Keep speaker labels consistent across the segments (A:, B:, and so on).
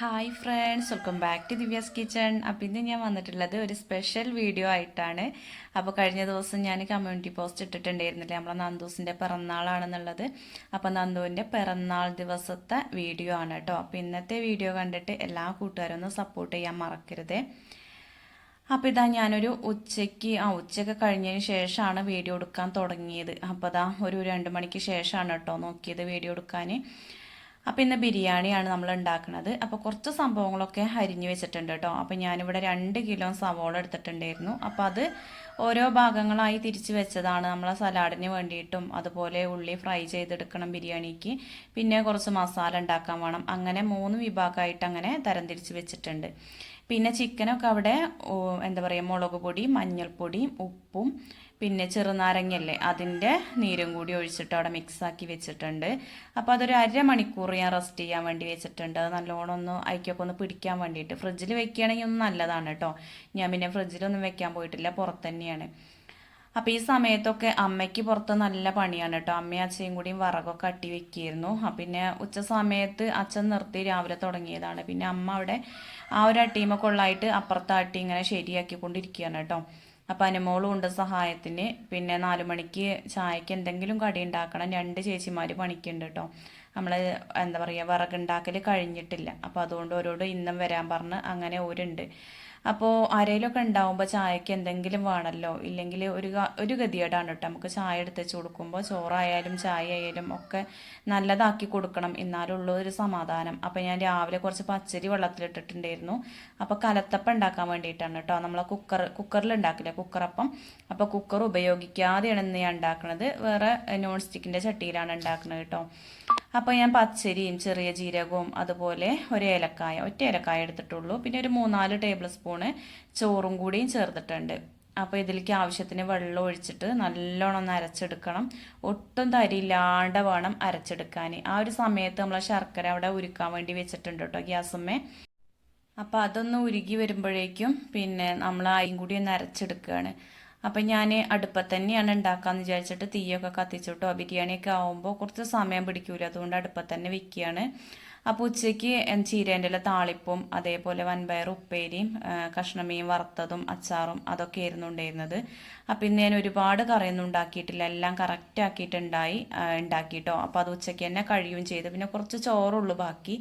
A: Hi friends welcome back to Divya's kitchen appam ഇന്ന് ഞാൻ വന്നിട്ടുള്ളത് ഒരു സ്പെഷ്യൽ വീഡിയോ ആയിട്ടാണ്. അപ്പോൾ കഴിഞ്ഞ ദിവസം ഞാൻ കമ്മ്യൂണിറ്റി പോസ്റ്റ് ഇട്ടിട്ടുണ്ടായിരുന്നില്ലേ? നമ്മളെ നന്ദൂസിന്റെ പിറന്നാളാണെന്നുള്ളത്. അപ്പോൾ നന്ദുവിന്റെ പിറന്നാൾ ദിവസത്തെ വീഡിയോ ആണ് കേട്ടോ. അപ്പോൾ ഇന്നത്തെ വീഡിയോ കണ്ടിട്ട് എല്ലാ കൂട്ടുകാരും ഒന്ന് സപ്പോർട്ട് ചെയ്യാൻ മറക്കരുത്. അപ്പോൾ ഇതാ ഞാനൊരു ഉച്ചയ്ക്ക് ആ ഉച്ചയൊക്കെ കഴിഞ്ഞതിന് ശേഷമാണ് വീഡിയോ എടുക്കാൻ തുടങ്ങിയത്. അപ്പോൾ ഇതാ ഒരു രണ്ട് മണിക്ക് ശേഷമാണ് കേട്ടോ നോക്കിയത് വീഡിയോ എടുക്കാൻ അപ്പോൾ ഇന്ന് ബിരിയാണിയാണ് നമ്മൾ ഉണ്ടാക്കുന്നത്. അപ്പോൾ കുറച്ച് സംഭവങ്ങളൊക്കെ അരിഞ്ഞു വെച്ചിട്ടുണ്ട് കേട്ടോ. അപ്പോൾ ഞാനിവിടെ രണ്ട് കിലോ സവോള എടുത്തിട്ടുണ്ടായിരുന്നു. അപ്പോൾ അത് ഓരോ ഭാഗങ്ങളായി തിരിച്ച് വെച്ചതാണ് നമ്മളെ സലാഡിന് വേണ്ടിയിട്ടും അതുപോലെ ഉള്ളി ഫ്രൈ ചെയ്തെടുക്കണം ബിരിയാണിക്ക്. പിന്നെ കുറച്ച് മസാല ഉണ്ടാക്കാൻ വേണം. അങ്ങനെ മൂന്ന് വിഭാഗമായിട്ട് അങ്ങനെ തരം തരംതിരിച്ച് വെച്ചിട്ടുണ്ട്. പിന്നെ ചിക്കനൊക്കെ അവിടെ എന്താ പറയുക മുളക് പൊടി മഞ്ഞൾപ്പൊടി ഉപ്പും പിന്നെ ചെറുനാരങ്ങയല്ലേ അതിന്റെ നീരും കൂടി ഒഴിച്ചിട്ട് അവിടെ മിക്സാക്കി വെച്ചിട്ടുണ്ട്. അപ്പോൾ അതൊരു അരമണിക്കൂർ ഞാൻ റെസ്റ്റ് ചെയ്യാൻ വേണ്ടി വെച്ചിട്ടുണ്ട്. അത് നല്ലോണം ഒന്ന് അയക്കൊക്കെ ഒന്ന് പിടിക്കാൻ വേണ്ടിയിട്ട്. ഫ്രിഡ്ജിൽ വെക്കുകയാണെങ്കിൽ ഒന്ന് നല്ലതാണ് കേട്ടോ. ഞാൻ പിന്നെ ഫ്രിഡ്ജിലൊന്നും വെക്കാൻ പോയിട്ടില്ല പുറത്ത് തന്നെയാണ്. അപ്പോൾ ഈ സമയത്തൊക്കെ അമ്മയ്ക്ക് പുറത്ത് നല്ല പണിയാണ് കേട്ടോ. അമ്മയും അച്ഛയും കൂടിയും വറകൊക്കെ അട്ടി വെക്കിയിരുന്നു. പിന്നെ ഉച്ച സമയത്ത് അച്ഛൻ നിർത്തി രാവിലെ തുടങ്ങിയതാണ്. പിന്നെ അമ്മ അവിടെ ആ ഒരു അട്ടിയുമ്പോൾ കൊള്ളായിട്ട് അപ്പുറത്തെ അട്ടി ഇങ്ങനെ ശരിയാക്കിക്കൊണ്ടിരിക്കുകയാണ് കേട്ടോ. അപ്പം അനുമോളും ഉണ്ട് സഹായത്തിന്. പിന്നെ നാലു മണിക്ക് ചായക്ക് എന്തെങ്കിലും കടി ഉണ്ടാക്കണം. രണ്ട് ചേച്ചിമാർ പണിക്കുണ്ട് കേട്ടോ. നമ്മൾ എന്താ പറയുക വിറകുണ്ടാക്കൽ കഴിഞ്ഞിട്ടില്ല. അപ്പോൾ അതുകൊണ്ട് ഓരോട് ഇന്നും വരാൻ പറഞ്ഞ് അങ്ങനെ ഓരുണ്ട്. അപ്പോൾ ആരെയിലൊക്കെ ഉണ്ടാവുമ്പോൾ ചായക്ക് എന്തെങ്കിലും വേണമല്ലോ ഇല്ലെങ്കിൽ ഒരു ഒരു ഗതികേടാണ് കേട്ടോ നമുക്ക് ചായ എടുത്ത് വെച്ച് കൊടുക്കുമ്പോൾ ചോറായാലും ചായ ആയാലും ഒക്കെ നല്ലതാക്കി കൊടുക്കണം. എന്നാലുള്ള ഒരു സമാധാനം. അപ്പോൾ ഞാൻ രാവിലെ കുറച്ച് പച്ചരി വെള്ളത്തിലിട്ടിട്ടുണ്ടായിരുന്നു. അപ്പോൾ കലത്തപ്പം ഉണ്ടാക്കാൻ വേണ്ടിയിട്ടാണ് കേട്ടോ നമ്മളെ കുക്കർ കുക്കറിൽ ഉണ്ടാക്കില്ല കുക്കറപ്പം? അപ്പോൾ കുക്കർ ഉപയോഗിക്കാതെയാണ് ഇന്ന് ഞാൻ ഉണ്ടാക്കുന്നത് വേറെ നോൺ സ്റ്റിക്കിന്റെ ചട്ടിയിലാണ് ഉണ്ടാക്കുന്നത് കേട്ടോ അപ്പോൾ ഞാൻ പച്ചരിയും ചെറിയ ജീരകവും അതുപോലെ ഒരു ഏലക്കായ ഒറ്റ ഏലക്കായ എടുത്തിട്ടുള്ളൂ. പിന്നെ ഒരു മൂന്നാൽ ടേബിൾ സ്പൂണ് ചോറും കൂടിയും ചേർത്തിട്ടുണ്ട്. അപ്പോൾ ഇതിലേക്ക് ആവശ്യത്തിന് വെള്ളം ഒഴിച്ചിട്ട് നല്ലോണം ഒന്ന് അരച്ചെടുക്കണം. ഒട്ടും തരിയില്ലാണ്ട് വേണം അരച്ചെടുക്കാൻ ആ ഒരു സമയത്ത് നമ്മൾ ശർക്കര അവിടെ ഉരുക്കാൻ വേണ്ടി വെച്ചിട്ടുണ്ട് കേട്ടോ ഗ്യാസമ്മേ. അപ്പോൾ അതൊന്ന് ഉരുകി വരുമ്പോഴേക്കും പിന്നെ നമ്മൾ ആയും കൂടി ഒന്ന് അരച്ചെടുക്കുകയാണ് അപ്പം ഞാൻ അടുപ്പത്ത് തന്നെയാണ് ഉണ്ടാക്കാമെന്ന് വിചാരിച്ചിട്ട് തീയൊക്കെ കത്തിച്ചിട്ടോ ബിരിയാണിയൊക്കെ ആകുമ്പോൾ കുറച്ച് സമയം പിടിക്കൂല. അതുകൊണ്ട് അടുപ്പത്ത് തന്നെ വിൽക്കുകയാണ് അപ്പോൾ ഉച്ചയ്ക്ക് ചീരേന്റെ താളിപ്പും അതേപോലെ വൻപയർ ഉപ്പേരിയും കഷ്ണമീൻ വറുത്തതും അച്ചാറും അതൊക്കെ ആയിരുന്നു ഉണ്ടായിരുന്നത്. അപ്പം ഇന്ന് ഞാൻ ഒരുപാട് കറിയൊന്നും ഉണ്ടാക്കിയിട്ടില്ല. എല്ലാം കറക്റ്റ് ആക്കിയിട്ടുണ്ടായി ഉണ്ടാക്കിയിട്ടോ അപ്പോൾ അത് ഉച്ചയ്ക്ക് തന്നെ കഴിയുകയും ചെയ്തു. പിന്നെ കുറച്ച് ചോറുള്ളൂ ബാക്കി.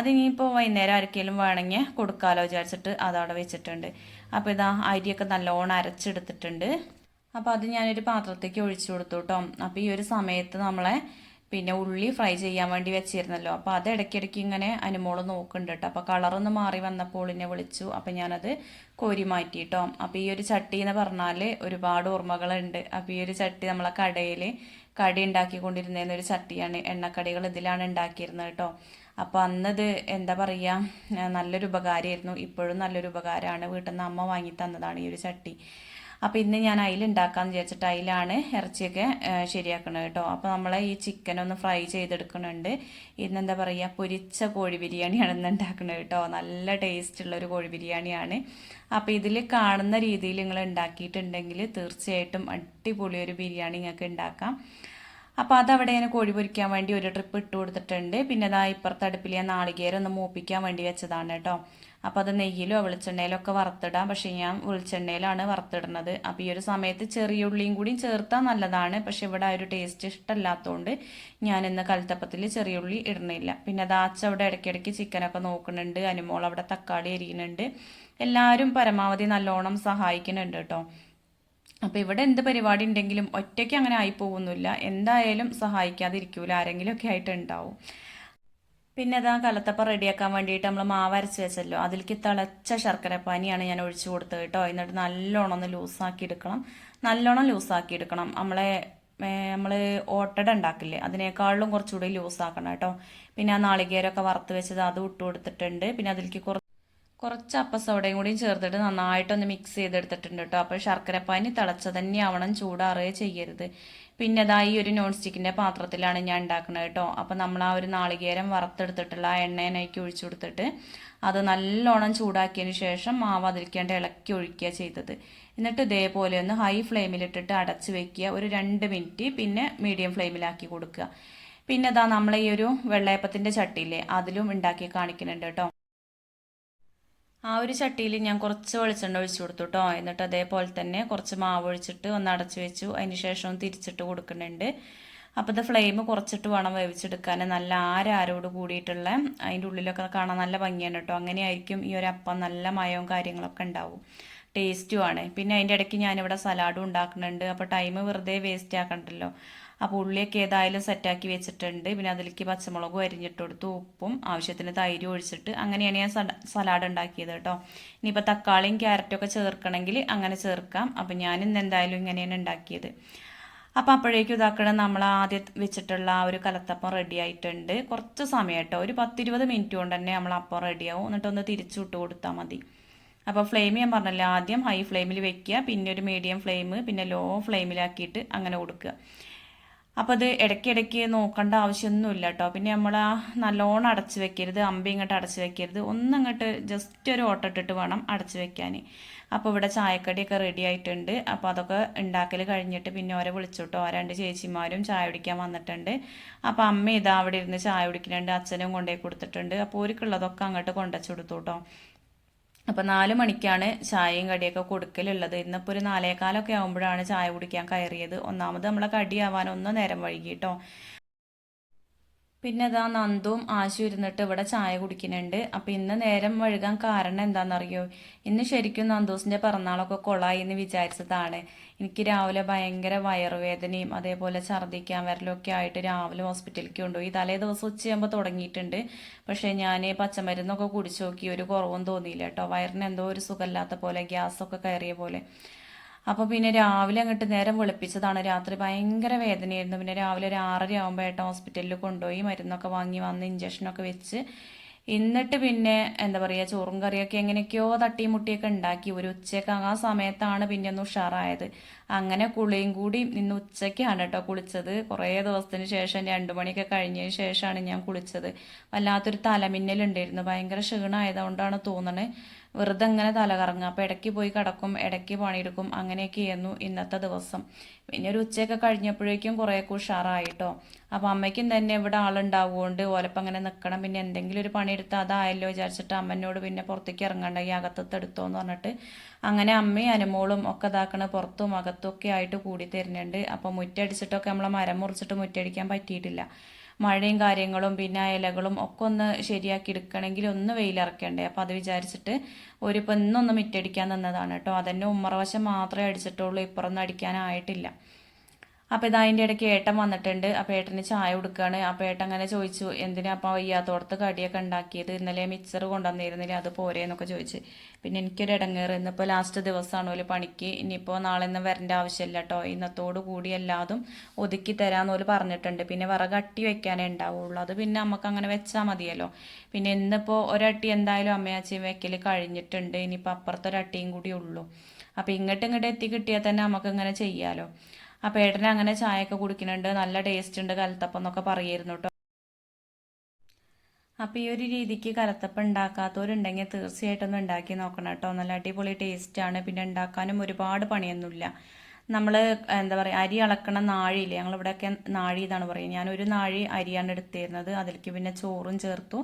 A: അതിനിപ്പോൾ വൈകുന്നേരം ആർക്കെങ്കിലും വേണമെങ്കിൽ കൊടുക്കാമല്ലോ വിചാരിച്ചിട്ട് അതവിടെ വെച്ചിട്ടുണ്ട്. അപ്പോൾ ഇതാ അരിയൊക്കെ നല്ലോണം അരച്ചെടുത്തിട്ടുണ്ട്. അപ്പോൾ അത് ഞാനൊരു പാത്രത്തേക്ക് ഒഴിച്ചു കൊടുത്തു കേട്ടോ അപ്പോൾ ഈ ഒരു സമയത്ത് നമ്മളെ പിന്നെ ഉള്ളി ഫ്രൈ ചെയ്യാൻ വേണ്ടി വെച്ചിരുന്നല്ലോ. അപ്പോൾ അത് ഇടയ്ക്കിടയ്ക്ക് ഇങ്ങനെ അനുമോൾ നോക്കുന്നുണ്ട് കേട്ടോ അപ്പോൾ കളറൊന്ന് മാറി വന്നപ്പോൾ എന്നെ വിളിച്ചു. അപ്പോൾ ഞാനത് കോരി മാറ്റി കേട്ടോ അപ്പോൾ ഈ ഒരു ചട്ടി എന്ന് പറഞ്ഞാൽ ഒരുപാട് ഓർമ്മകളുണ്ട്. അപ്പോൾ ഈ ഒരു ചട്ടി നമ്മളെ കടയിൽ കടി ഉണ്ടാക്കിക്കൊണ്ടിരുന്ന ഒരു ചട്ടിയാണ്. എണ്ണക്കടികൾ ഇതിലാണ് ഉണ്ടാക്കിയിരുന്നത് കേട്ടോ അപ്പോൾ അന്നത് എന്താ പറയുക നല്ലൊരു ഉപകാരമായിരുന്നു ഇപ്പോഴും നല്ലൊരു ഉപകാരമാണ് വീട്ടിൽ നിന്ന് അമ്മ വാങ്ങി തന്നതാണ് ഈ ഒരു ചട്ടി. അപ്പോൾ ഇന്ന് ഞാൻ അതിൽ ഉണ്ടാക്കാമെന്ന് വിചാരിച്ചിട്ട് അതിലാണ് ഇറച്ചിയൊക്കെ ശരിയാക്കണത് കേട്ടോ. അപ്പോൾ നമ്മൾ ഈ ചിക്കൻ ഒന്ന് ഫ്രൈ ചെയ്തെടുക്കണുണ്ട്. ഇന്ന് എന്താ പറയുക പൊരിച്ച കോഴി ബിരിയാണിയാണ് ഇന്ന് ഉണ്ടാക്കുന്നത് കേട്ടോ. നല്ല ടേസ്റ്റ് ഒരു കോഴി ബിരിയാണിയാണ്. അപ്പോൾ ഇതിൽ കാണുന്ന രീതിയിൽ നിങ്ങൾ ഉണ്ടാക്കിയിട്ടുണ്ടെങ്കിൽ തീർച്ചയായിട്ടും അടിപൊളി ഒരു ബിരിയാണി നിങ്ങൾക്ക് ഉണ്ടാക്കാം. അപ്പോൾ അതവിടെ ഞാൻ കോഴി പൊരിക്കാൻ വേണ്ടി ഒരു ട്രിപ്പ് ഇട്ട് കൊടുത്തിട്ടുണ്ട്. പിന്നെ അതാ ഇപ്പുറത്തെ അടുപ്പിൽ ഞാൻ നാളികേരം ഒന്ന് മൂപ്പിക്കാൻ വേണ്ടി വെച്ചതാണ് കേട്ടോ. അപ്പോൾ അത് നെയ്യിലോ വെളിച്ചെണ്ണയിലോ ഒക്കെ വറുത്തിടാം. പക്ഷേ ഞാൻ വെളിച്ചെണ്ണയിലാണ് വറുത്തിടുന്നത്. അപ്പോൾ ഈ ഒരു സമയത്ത് ചെറിയ ഉള്ളിയും കൂടി ചേർത്താൽ നല്ലതാണ്. പക്ഷെ ഇവിടെ ആ ഒരു ടേസ്റ്റ് ഇഷ്ടമല്ലാത്തതുകൊണ്ട് ഞാൻ ഇന്ന് കൽത്തപ്പത്തിൽ ചെറിയ ഉള്ളി ഇടുന്നില്ല. പിന്നെ ദാച്ച അവിടെ ഇടയ്ക്കിടയ്ക്ക് ചിക്കനൊക്കെ നോക്കുന്നുണ്ട്. അനുമോൾ അവിടെ തക്കാളി എരിയുന്നുണ്ട് എല്ലാവരും പരമാവധി നല്ലോണം സഹായിക്കുന്നുണ്ട് കേട്ടോ. അപ്പോൾ ഇവിടെ എന്ത് പരിപാടി ഉണ്ടെങ്കിലും ഒറ്റയ്ക്ക് അങ്ങനെ ആയി പോകുന്നില്ല എന്തായാലും സഹായിക്കാതിരിക്കൂല. ആരെങ്കിലുമൊക്കെ ആയിട്ട് ഉണ്ടാവും. പിന്നെ അതാ കലത്തപ്പം റെഡിയാക്കാൻ വേണ്ടിയിട്ട് നമ്മൾ മാവ് അരച്ച് വെച്ചല്ലോ. അതിലേക്ക് തിളച്ച ശർക്കര പാനിയാണ് ഞാൻ ഒഴിച്ചു കൊടുത്തത് കേട്ടോ. എന്നിട്ട് നല്ലോണം ഒന്ന് ലൂസാക്കി എടുക്കണം. നല്ലോണം ലൂസാക്കി എടുക്കണം. നമ്മളെ നമ്മൾ ഓട്ടട ഉണ്ടാക്കില്ലേ? അതിനേക്കാളും കുറച്ചുകൂടി ലൂസാക്കണം കേട്ടോ. പിന്നെ ആ നാളികേരമൊക്കെ വറുത്ത് വെച്ചത് അത് ഇട്ട് കൊടുത്തിട്ടുണ്ട്. പിന്നെ അതിലേക്ക് കുറച്ച് കുറച്ച് അപ്പസോടയും കൂടിയും ചേർത്തിട്ട് നന്നായിട്ടൊന്ന് മിക്സ് ചെയ്തെടുത്തിട്ടുണ്ട് കേട്ടോ അപ്പോൾ ശർക്കരപ്പാനി തിളച്ച തന്നെ ആവണം ചൂടാറുകയോ ചെയ്യരുത്. പിന്നെ അതാ ഈ ഒരു നോൺ സ്റ്റിക്കിന്റെ പാത്രത്തിലാണ് ഞാൻ ഉണ്ടാക്കുന്നത് കേട്ടോ അപ്പോൾ നമ്മൾ ആ ഒരു നാളികേരം വറുത്തെടുത്തിട്ടുള്ള ആ എണ്ണേനേക്ക് ഒഴിച്ചു കൊടുത്തിട്ട് അത് നല്ലോണം ചൂടാക്കിയതിന് ശേഷം മാവ് അതിരിക്കേണ്ട ഇളക്കി ഒഴിക്കുക ചെയ്തത്. എന്നിട്ട് ഇതേപോലെ ഒന്ന് ഹൈ ഫ്ലെയിമിലിട്ടിട്ട് അടച്ച് വെക്കുക. ഒരു രണ്ട് മിനിറ്റ് പിന്നെ മീഡിയം ഫ്ലെയിമിലാക്കി കൊടുക്കുക. പിന്നെ അതാ നമ്മൾ ഈ ഒരു വെള്ളയപ്പത്തിന്റെ ചട്ടിയില്ലേ അതിലും ഉണ്ടാക്കി കാണിക്കുന്നുണ്ട് കേട്ടോ ആ ഒരു ചട്ടിയിൽ ഞാൻ കുറച്ച് വെളിച്ചെണ്ണ ഒഴിച്ചു കൊടുത്തു കേട്ടോ എന്നിട്ട് അതേപോലെ തന്നെ കുറച്ച് മാവ് ഒഴിച്ചിട്ട് ഒന്ന് അടച്ചു വെച്ചു. അതിന് ശേഷം തിരിച്ചിട്ട് കൊടുക്കുന്നുണ്ട്. അപ്പോൾ ഇത് ഫ്ലെയിം കുറച്ചിട്ട് വേണം വേവിച്ചെടുക്കാൻ. നല്ല ആരാരോട് കൂടിയിട്ടുള്ള അതിന്റെ ഉള്ളിലൊക്കെ കാണാൻ നല്ല ഭംഗിയാണ് കേട്ടോ അങ്ങനെയായിരിക്കും ഈ ഒരു അപ്പം നല്ല മയവും കാര്യങ്ങളൊക്കെ ഉണ്ടാവും. ടേസ്റ്റുമാണ് പിന്നെ അതിന്റെ ഇടയ്ക്ക് ഞാനിവിടെ സലാഡും ഉണ്ടാക്കുന്നുണ്ട്. അപ്പോൾ ടൈം വെറുതെ വേസ്റ്റ് ആക്കണ്ടല്ലോ. അപ്പോൾ ഉള്ളിയൊക്കെ ഏതായാലും സെറ്റാക്കി വെച്ചിട്ടുണ്ട്. പിന്നെ അതിലേക്ക് പച്ചമുളകും അരിഞ്ഞിട്ട് കൊടുത്തു ഉപ്പും ആവശ്യത്തിന് തൈര് ഒഴിച്ചിട്ട് അങ്ങനെയാണ് ഞാൻ സലാഡ് ഉണ്ടാക്കിയത് കേട്ടോ. ഇനിയിപ്പോൾ തക്കാളിയും ക്യാരറ്റും ഒക്കെ ചേർക്കണമെങ്കിൽ അങ്ങനെ ചേർക്കാം. അപ്പോൾ ഞാൻ ഇന്ന് എന്തായാലും ഇങ്ങനെയാണ് ഉണ്ടാക്കിയത്. അപ്പം അപ്പോഴേക്കും ഇതാക്കണം നമ്മൾ ആദ്യം വെച്ചിട്ടുള്ള ആ ഒരു കലത്തപ്പം റെഡി ആയിട്ടുണ്ട്. കുറച്ച് സമയം കേട്ടോ. ഒരു പത്തിരുപത് മിനിറ്റ് കൊണ്ട് തന്നെ നമ്മൾ അപ്പം റെഡിയാവും എന്നിട്ടൊന്ന് തിരിച്ചു വിട്ട് കൊടുത്താൽ മതി. അപ്പോൾ ഫ്ലെയിം ഞാൻ പറഞ്ഞല്ലോ ആദ്യം ഹൈ ഫ്ലെയിമിൽ വെക്കുക. പിന്നെ ഒരു മീഡിയം ഫ്ലെയിം പിന്നെ ലോ ഫ്ലെയിമിലാക്കിയിട്ട് അങ്ങനെ കൊടുക്കുക. അപ്പോൾ അത് ഇടയ്ക്കിടയ്ക്ക് നോക്കേണ്ട ആവശ്യമൊന്നുമില്ല കേട്ടോ പിന്നെ നമ്മൾ ആ നല്ലോണം അടച്ച് വെക്കരുത് അമ്പി ഇങ്ങോട്ട് അടച്ച് വെക്കരുത്. ഒന്നങ്ങോട്ട് ജസ്റ്റ് ഒരു ഓട്ടിട്ടിട്ട് വേണം അടച്ച് വെക്കാൻ അപ്പോൾ ഇവിടെ ചായക്കടിയൊക്കെ റെഡി ആയിട്ടുണ്ട്. അപ്പോൾ അതൊക്കെ ഉണ്ടാക്കൽ കഴിഞ്ഞിട്ട് പിന്നെ ഓരെ വിളിച്ചുട്ടോ. രണ്ട് ചേച്ചിമാരും ചായ കുടിക്കാൻ വന്നിട്ടുണ്ട്. അപ്പോൾ അമ്മ ഇതാ അവിടെ ഇരുന്ന് ചായ കുടിക്കുന്നുണ്ട്. അച്ഛനും കൊണ്ടുപോയി കൊടുത്തിട്ടുണ്ട്. അപ്പോൾ ഒരുക്കുള്ളതൊക്കെ അങ്ങോട്ട് കൊണ്ടുവച്ചു കൊടുത്തു കേട്ടോ അപ്പോൾ നാല് മണിക്കാണ് ചായയും കടിയൊക്കെ കൊടുക്കലുള്ളത്. ഇന്നിപ്പോൾ ഒരു നാലേകാലൊക്കെ ആകുമ്പോഴാണ് ചായ കുടിക്കാൻ കയറിയത്. ഒന്നാമത് നമ്മളെ കടിയാവാൻ ഒന്നും നേരം വൈകി കേട്ടോ പിന്നെ അതാ നന്ദും ആശു ഇരുന്നിട്ട് ഇവിടെ ചായ കുടിക്കുന്നുണ്ട്. അപ്പം ഇന്ന് നേരം വഴുകാൻ കാരണം എന്താണെന്നറിയോ? ഇന്ന് ശരിക്കും നന്ദൂസിന്റെ പിറന്നാളൊക്കെ കൊളായി എന്ന് വിചാരിച്ചതാണ്. എനിക്ക് രാവിലെ ഭയങ്കര വയറുവേദനയും അതേപോലെ ഛർദ്ദിക്കാൻ വരലൊക്കെ ആയിട്ട് രാവിലെ ഹോസ്പിറ്റലിലേക്ക് കൊണ്ടുപോയി. തലേ ദിവസം ഉച്ചയാകുമ്പോൾ തുടങ്ങിയിട്ടുണ്ട്. പക്ഷേ ഞാൻ പച്ചമരുന്നൊക്കെ കുടിച്ചു നോക്കി ഒരു കുറവും തോന്നിയില്ല കേട്ടോ. വയറിന് എന്തോ ഒരു സുഖമില്ലാത്ത പോലെ ഗ്യാസൊക്കെ കയറിയ പോലെ. അപ്പോൾ പിന്നെ രാവിലെ അങ്ങോട്ട് നേരം വെളുപ്പിച്ചതാണ്. രാത്രി ഭയങ്കര വേദനയായിരുന്നു. പിന്നെ രാവിലെ ഒരു ആറര ആകുമ്പോൾ ഏട്ടൻ ഹോസ്പിറ്റലിൽ കൊണ്ടുപോയി മരുന്നൊക്കെ വാങ്ങി വന്ന് ഇഞ്ചക്ഷനൊക്കെ വെച്ച്. എന്നിട്ട് പിന്നെ എന്താ പറയുക ചോറും കറിയൊക്കെ എങ്ങനെയൊക്കെയോ തട്ടിയും മുട്ടിയൊക്കെ ഉണ്ടാക്കി. ഒരു ഉച്ചയ്ക്ക് ആ സമയത്താണ് പിന്നെ ഒന്ന് ഉഷാറായത്. അങ്ങനെ കുളിയും കൂടി ഇന്ന് ഉച്ചയ്ക്കാണ് കേട്ടോ കുളിച്ചത്. കുറേ ദിവസത്തിന് ശേഷം രണ്ടു മണിയൊക്കെ കഴിഞ്ഞതിന് ശേഷമാണ് ഞാൻ കുളിച്ചത്. വല്ലാത്തൊരു തലമിന്നലുണ്ടായിരുന്നു. ഭയങ്കര ക്ഷീണമായതുകൊണ്ടാണ് തോന്നണത് വെറുതെ ഇങ്ങനെ തലകറങ്ങുക അപ്പോൾ ഇടയ്ക്ക് പോയി കിടക്കും ഇടയ്ക്ക് പണിയെടുക്കും അങ്ങനെയൊക്കെ ചെയ്യുന്നു ഇന്നത്തെ ദിവസം. പിന്നെ ഒരു ഉച്ചയൊക്കെ കഴിഞ്ഞപ്പോഴേക്കും കുറേയൊക്കെ ഉഷാറായിട്ടോ അപ്പോൾ അമ്മയ്ക്കും തന്നെ ഇവിടെ ആളുണ്ടാവുകൊണ്ട് ഓലപ്പം അങ്ങനെ നിൽക്കണം പിന്നെ എന്തെങ്കിലും ഒരു പണിയെടുത്താൽ അതായല്ലോ വിചാരിച്ചിട്ട് അമ്മനോട് പിന്നെ പുറത്തേക്ക് ഇറങ്ങണ്ട ഈ അകത്തത്ത് എന്ന് പറഞ്ഞിട്ട് അങ്ങനെ അമ്മയും അനുമോളും ഒക്കെ ഇതാക്കണ പുറത്തും അകത്തും ഒക്കെ ആയിട്ട് കൂടി തരുന്നുണ്ട്. അപ്പോൾ മുറ്റടിച്ചിട്ടൊക്കെ നമ്മളെ മരം മുറിച്ചിട്ട് മുറ്റടിക്കാൻ പറ്റിയിട്ടില്ല. മഴയും കാര്യങ്ങളും പിന്നെ ഇലകളും ഒക്കെ ഒന്ന് ശരിയാക്കി എടുക്കണമെങ്കിൽ ഒന്ന് വെയിലിറക്കണ്ടേ. അപ്പോൾ അത് വിചാരിച്ചിട്ട് ഒരു ഇപ്പം ഇന്നൊന്ന് മിറ്റടിക്കാൻ നിന്നതാണ് കേട്ടോ. അതന്നെ ഉമ്മറവശം മാത്രമേ അടിച്ചിട്ടുള്ളൂ. ഇപ്പുറമൊന്നും അടിക്കാനായിട്ടില്ല. അപ്പോൾ ഇതാ അതിന്റെ ഇടയ്ക്ക് ഏട്ടൻ വന്നിട്ടുണ്ട്. അപ്പോൾ ഏട്ടന് ചായ കൊടുക്കുകയാണ് അപ്പോൾ ഏട്ടൻ അങ്ങനെ ചോദിച്ചു എന്തിനാ അപ്പോൾ വയ്യാത്തോടത്ത് കടിയൊക്കെ ഉണ്ടാക്കിയത്? ഇന്നലെ മിക്സർ കൊണ്ടുവന്നിരുന്നില്ല അത് പോരെ എന്നൊക്കെ ചോദിച്ച്. പിന്നെ എനിക്കൊരു ഇടങ്ങേറ്. ഇന്നിപ്പോൾ ലാസ്റ്റ് ദിവസമാണ് ഒരു പണിക്ക്. ഇനിയിപ്പോൾ നാളെ ഒന്നും വരേണ്ട ആവശ്യമില്ല കേട്ടോ ഇന്നത്തോടു കൂടി എല്ലാതും ഒതുക്കി തരാമെന്ന് പോലും പറഞ്ഞിട്ടുണ്ട്. പിന്നെ വിറക് അട്ടി വെക്കാനേ ഉണ്ടാവുള്ളൂ. അത് പിന്നെ നമുക്ക് അങ്ങനെ വെച്ചാൽ മതിയല്ലോ. പിന്നെ ഇന്നിപ്പോൾ ഒരട്ടി എന്തായാലും അമ്മയാച്ചി വെക്കൽ കഴിഞ്ഞിട്ടുണ്ട്. ഇനിയിപ്പോൾ അപ്പുറത്തൊരട്ടിയും കൂടി ഉള്ളൂ. അപ്പോൾ ഇങ്ങോട്ട് ഇങ്ങോട്ട് എത്തി കിട്ടിയാൽ തന്നെ നമുക്ക് ഇങ്ങനെ ചെയ്യാമല്ലോ അപ്പോൾ ഏട്ടന് അങ്ങനെ ചായയൊക്കെ കുടിക്കുന്നുണ്ട്. നല്ല ടേസ്റ്റ് ഉണ്ട് കലത്തപ്പം എന്നൊക്കെ പറയായിരുന്നു കേട്ടോ അപ്പോൾ ഈ ഒരു രീതിക്ക് കലത്തപ്പം ഉണ്ടാക്കാത്തവരുണ്ടെങ്കിൽ തീർച്ചയായിട്ടും ഒന്ന് ഉണ്ടാക്കി നോക്കണം കേട്ടോ നല്ല അടിപൊളി ടേസ്റ്റാണ് പിന്നെ ഉണ്ടാക്കാനും ഒരുപാട് പണിയൊന്നുമില്ല. നമ്മൾ എന്താ പറയുക അരി അളക്കണ നാഴിയില്ലേ ഞങ്ങളിവിടെയൊക്കെ നാഴി എന്നാണ് പറയുക. ഞാനൊരു നാഴി അരിയാണ് എടുത്തിരുന്നത്. അതിലേക്ക് പിന്നെ ചോറും ചേർത്തു.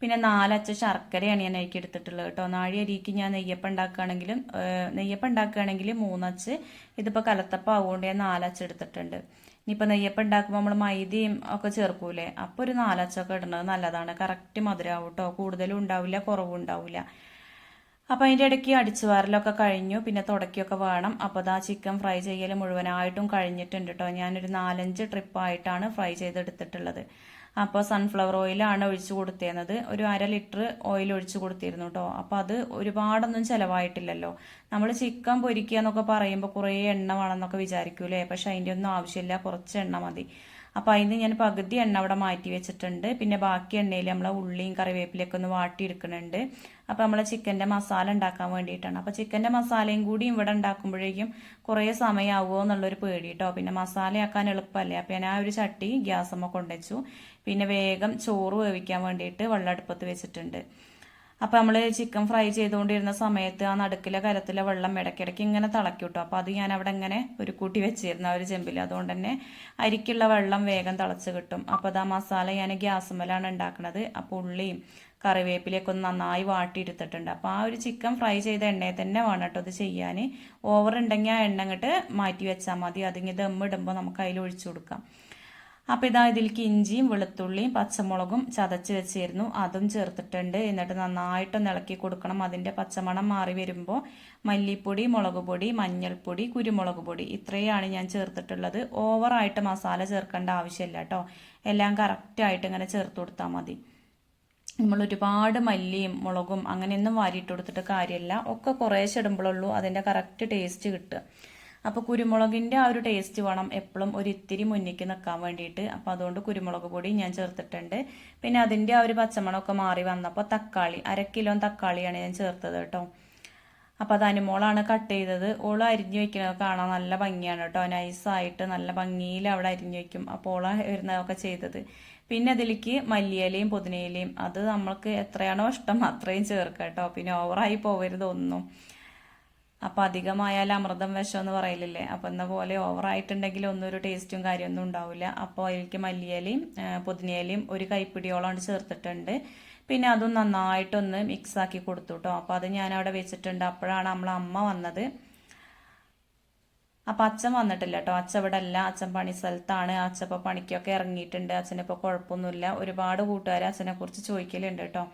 A: പിന്നെ നാലച്ച ശർക്കരയാണ് ഞാൻ അതിലേക്ക് എടുത്തിട്ടുള്ളത് കേട്ടോ. നാഴി അരിക്ക് ഞാൻ നെയ്യപ്പം ഉണ്ടാക്കുകയാണെങ്കിലും നെയ്യപ്പം ഉണ്ടാക്കുകയാണെങ്കിൽ മൂന്നച്ച്. ഇതിപ്പോൾ കലത്തപ്പം ആവുകൊണ്ട് ഞാൻ നാലച്ച എടുത്തിട്ടുണ്ട്. ഇനിയിപ്പോൾ നെയ്യപ്പം ഉണ്ടാക്കുമ്പോൾ നമ്മൾ മൈദയും ഒക്കെ ചേർക്കൂലേ? അപ്പോൾ ഒരു നാലച്ചൊക്കെ ഇടുന്നത് നല്ലതാണ്. കറക്റ്റ് മധുരമാവും കേട്ടോ. കൂടുതലും ഉണ്ടാവില്ല കുറവും ഉണ്ടാവില്ല. അപ്പോൾ അതിന്റെ ഇടയ്ക്ക് അടിച്ചു വാരലൊക്കെ കഴിഞ്ഞു. പിന്നെ തുടക്കിയൊക്കെ വേണം. അപ്പോൾ അതാ ചിക്കൻ ഫ്രൈ ചെയ്യൽ മുഴുവനായിട്ടും കഴിഞ്ഞിട്ടുണ്ട് കേട്ടോ ഞാനൊരു നാലഞ്ച് ട്രിപ്പായിട്ടാണ് ഫ്രൈ ചെയ്തെടുത്തിട്ടുള്ളത്. അപ്പോൾ സൺഫ്ലവർ ഓയിലാണ് ഒഴിച്ചു കൊടുത്തിരുന്നത് ഒരു അര ലിറ്റർ ഓയിൽ ഒഴിച്ചു കൊടുത്തിരുന്നു കേട്ടോ അപ്പോൾ അത് ഒരുപാടൊന്നും ചിലവായിട്ടില്ലല്ലോ. നമ്മൾ ചിക്കൻ പൊരിക്കുക എന്നൊക്കെ പറയുമ്പോൾ കുറേ എണ്ണ വേണമെന്നൊക്കെ വിചാരിക്കൂലേ? പക്ഷെ അതിന്റെ ഒന്നും ആവശ്യമില്ല. കുറച്ച് എണ്ണ മതി. അപ്പോൾ അതിന് ഞാൻ പകുതി എണ്ണ അവിടെ മാറ്റി വെച്ചിട്ടുണ്ട്. പിന്നെ ബാക്കി എണ്ണയിൽ നമ്മളെ ഉള്ളിയും കറിവേപ്പിലൊക്കെ ഒന്ന് വാട്ടിയെടുക്കുന്നുണ്ട്. അപ്പോൾ നമ്മളെ ചിക്കന്റെ മസാല ഉണ്ടാക്കാൻ വേണ്ടിയിട്ടാണ്. അപ്പോൾ ചിക്കന്റെ മസാലയും കൂടി ഇവിടെ ഉണ്ടാക്കുമ്പോഴേക്കും കുറേ സമയമാവുമോ എന്നുള്ളൊരു പേടി കേട്ടോ. പിന്നെ മസാലയാക്കാൻ എളുപ്പമല്ലേ? അപ്പോൾ ഞാൻ ആ ഒരു ചട്ടി ഗ്യാസമ്മ കൊണ്ടുവച്ചു. പിന്നെ വേഗം ചോറ് വേവിക്കാൻ വേണ്ടിയിട്ട് വെള്ളം അടുപ്പത്ത് വെച്ചിട്ടുണ്ട്. അപ്പോൾ നമ്മൾ ചിക്കൻ ഫ്രൈ ചെയ്തുകൊണ്ടിരുന്ന സമയത്ത് ആ നടുക്കിലെ കരത്തിലെ വെള്ളം ഇടയ്ക്കിടയ്ക്ക് ഇങ്ങനെ തിളക്കി കിട്ടും അപ്പോൾ അത് ഞാൻ അവിടെ ഇങ്ങനെ ഒരു കൂട്ടി വെച്ചിരുന്നു ഒരു ചെമ്പിൽ അതുകൊണ്ട് തന്നെ അരിക്കുള്ള വെള്ളം വേഗം തിളച്ച് കിട്ടും. അപ്പോൾ അത് ആ മസാല ഞാൻ ഗ്യാസുമലാണ് ഉണ്ടാക്കുന്നത് അപ്പോൾ ഉള്ളിയും കറിവേപ്പിലയൊക്കെ ഒന്ന് നന്നായി വാട്ടിയെടുത്തിട്ടുണ്ട്. അപ്പോൾ ആ ഒരു ചിക്കൻ ഫ്രൈ ചെയ്ത എണ്ണയിൽ തന്നെ വേണം കേട്ടോ അത് ചെയ്യാൻ ഓവർ ഉണ്ടെങ്കിൽ ആ എണ്ണ അങ്ങോട്ട് മാറ്റി വെച്ചാൽ മതി. അതിങ്ങനെ ദം ഇടുമ്പോൾ നമുക്ക് അതിൽ ഒഴിച്ചു കൊടുക്കാം. അപ്പോൾ ഇതാ ഇതിലേക്ക് ഇഞ്ചിയും വെളുത്തുള്ളിയും പച്ചമുളകും ചതച്ച് വെച്ചിരുന്നു. അതും ചേർത്തിട്ടുണ്ട്. എന്നിട്ട് നന്നായിട്ടൊന്ന് ഇളക്കി കൊടുക്കണം. അതിന്റെ പച്ചമണം മാറി വരുമ്പോൾ മല്ലിപ്പൊടി മുളക് പൊടി മഞ്ഞൾപ്പൊടി കുരുമുളക് പൊടി ഇത്രയാണ് ഞാൻ ചേർത്തിട്ടുള്ളത്. ഓവറായിട്ട് മസാല ചേർക്കേണ്ട ആവശ്യമില്ല കേട്ടോ. എല്ലാം കറക്റ്റായിട്ട് ഇങ്ങനെ ചേർത്ത് കൊടുത്താൽ മതി. നമ്മൾ ഒരുപാട് മല്ലിയും മുളകും അങ്ങനെയൊന്നും വാരിയിട്ട് കൊടുത്തിട്ട് കാര്യമില്ല. ഒക്കെ കുറേശ്ശെ ഇടുമ്പോഴുള്ളൂ അതിന്റെ കറക്റ്റ് ടേസ്റ്റ് കിട്ടുക. അപ്പോൾ കുരുമുളകിന്റെ ആ ഒരു ടേസ്റ്റ് വേണം. എപ്പോഴും ഒരു ഇത്തിരി മുന്നിക്ക് നിൽക്കാൻ വേണ്ടിയിട്ട്. അപ്പോൾ അതുകൊണ്ട് കുരുമുളക് പൊടി ഞാൻ ചേർത്തിട്ടുണ്ട്. പിന്നെ അതിന്റെ ആ ഒരു പച്ചമണമൊക്കെ മാറി വന്നപ്പോൾ തക്കാളി അര കിലോ തക്കാളിയാണ് ഞാൻ ചേർത്തത് കേട്ടോ. അപ്പോൾ അത് അനുമോളാണ് കട്ട് ചെയ്തത്. ഓൾ അരിഞ്ഞു വെക്കുന്നത് കാണാൻ നല്ല ഭംഗിയാണ് കേട്ടോ. നൈസായിട്ട് നല്ല ഭംഗിയിൽ അവിടെ അരിഞ്ഞു വെക്കും. അപ്പോൾ ഓള വരുന്നതൊക്കെ ചെയ്തത്. പിന്നെ അതിലേക്ക് മല്ലിയിലയും പുതിനയിലയും അത് നമ്മൾക്ക് എത്രയാണോ ഇഷ്ടം അത്രയും ചേർക്കാം കേട്ടോ. പിന്നെ ഓവറായി പോകരുത് ഒന്നും. അപ്പോൾ അധികമായാൽ അമൃതം വിഷം എന്ന് പറയലില്ലേ? അപ്പോൾ എന്ന പോലെ ഓവറായിട്ടുണ്ടെങ്കിൽ ഒന്നും ഒരു ടേസ്റ്റും കാര്യമൊന്നും ഉണ്ടാവില്ല അപ്പോൾ അതിലേക്ക് മല്ലിയിലയും പുതിനയിലയും ഒരു കൈപ്പിടിയോളം ചേർത്തിട്ടുണ്ട്. പിന്നെ അതും നന്നായിട്ടൊന്ന് മിക്സ് ആക്കി കൊടുത്തു കേട്ടോ അപ്പോൾ അത് ഞാൻ അവിടെ വെച്ചിട്ടുണ്ട്. അപ്പോഴാണ് നമ്മളെ അമ്മ വന്നത്. അപ്പം അച്ഛൻ വന്നിട്ടില്ല കേട്ടോ അച്ഛൻ ഇവിടെ അല്ല. അച്ഛൻ പണി സ്ഥലത്താണ്. അച്ഛൻ ഇപ്പോൾ പണിക്കൊക്കെ ഇറങ്ങിയിട്ടുണ്ട്. അച്ഛനിപ്പോൾ കുഴപ്പമൊന്നുമില്ല. ഒരുപാട് കൂട്ടുകാർ അച്ഛനെ കുറിച്ച് ചോദിക്കലുണ്ട് കേട്ടോ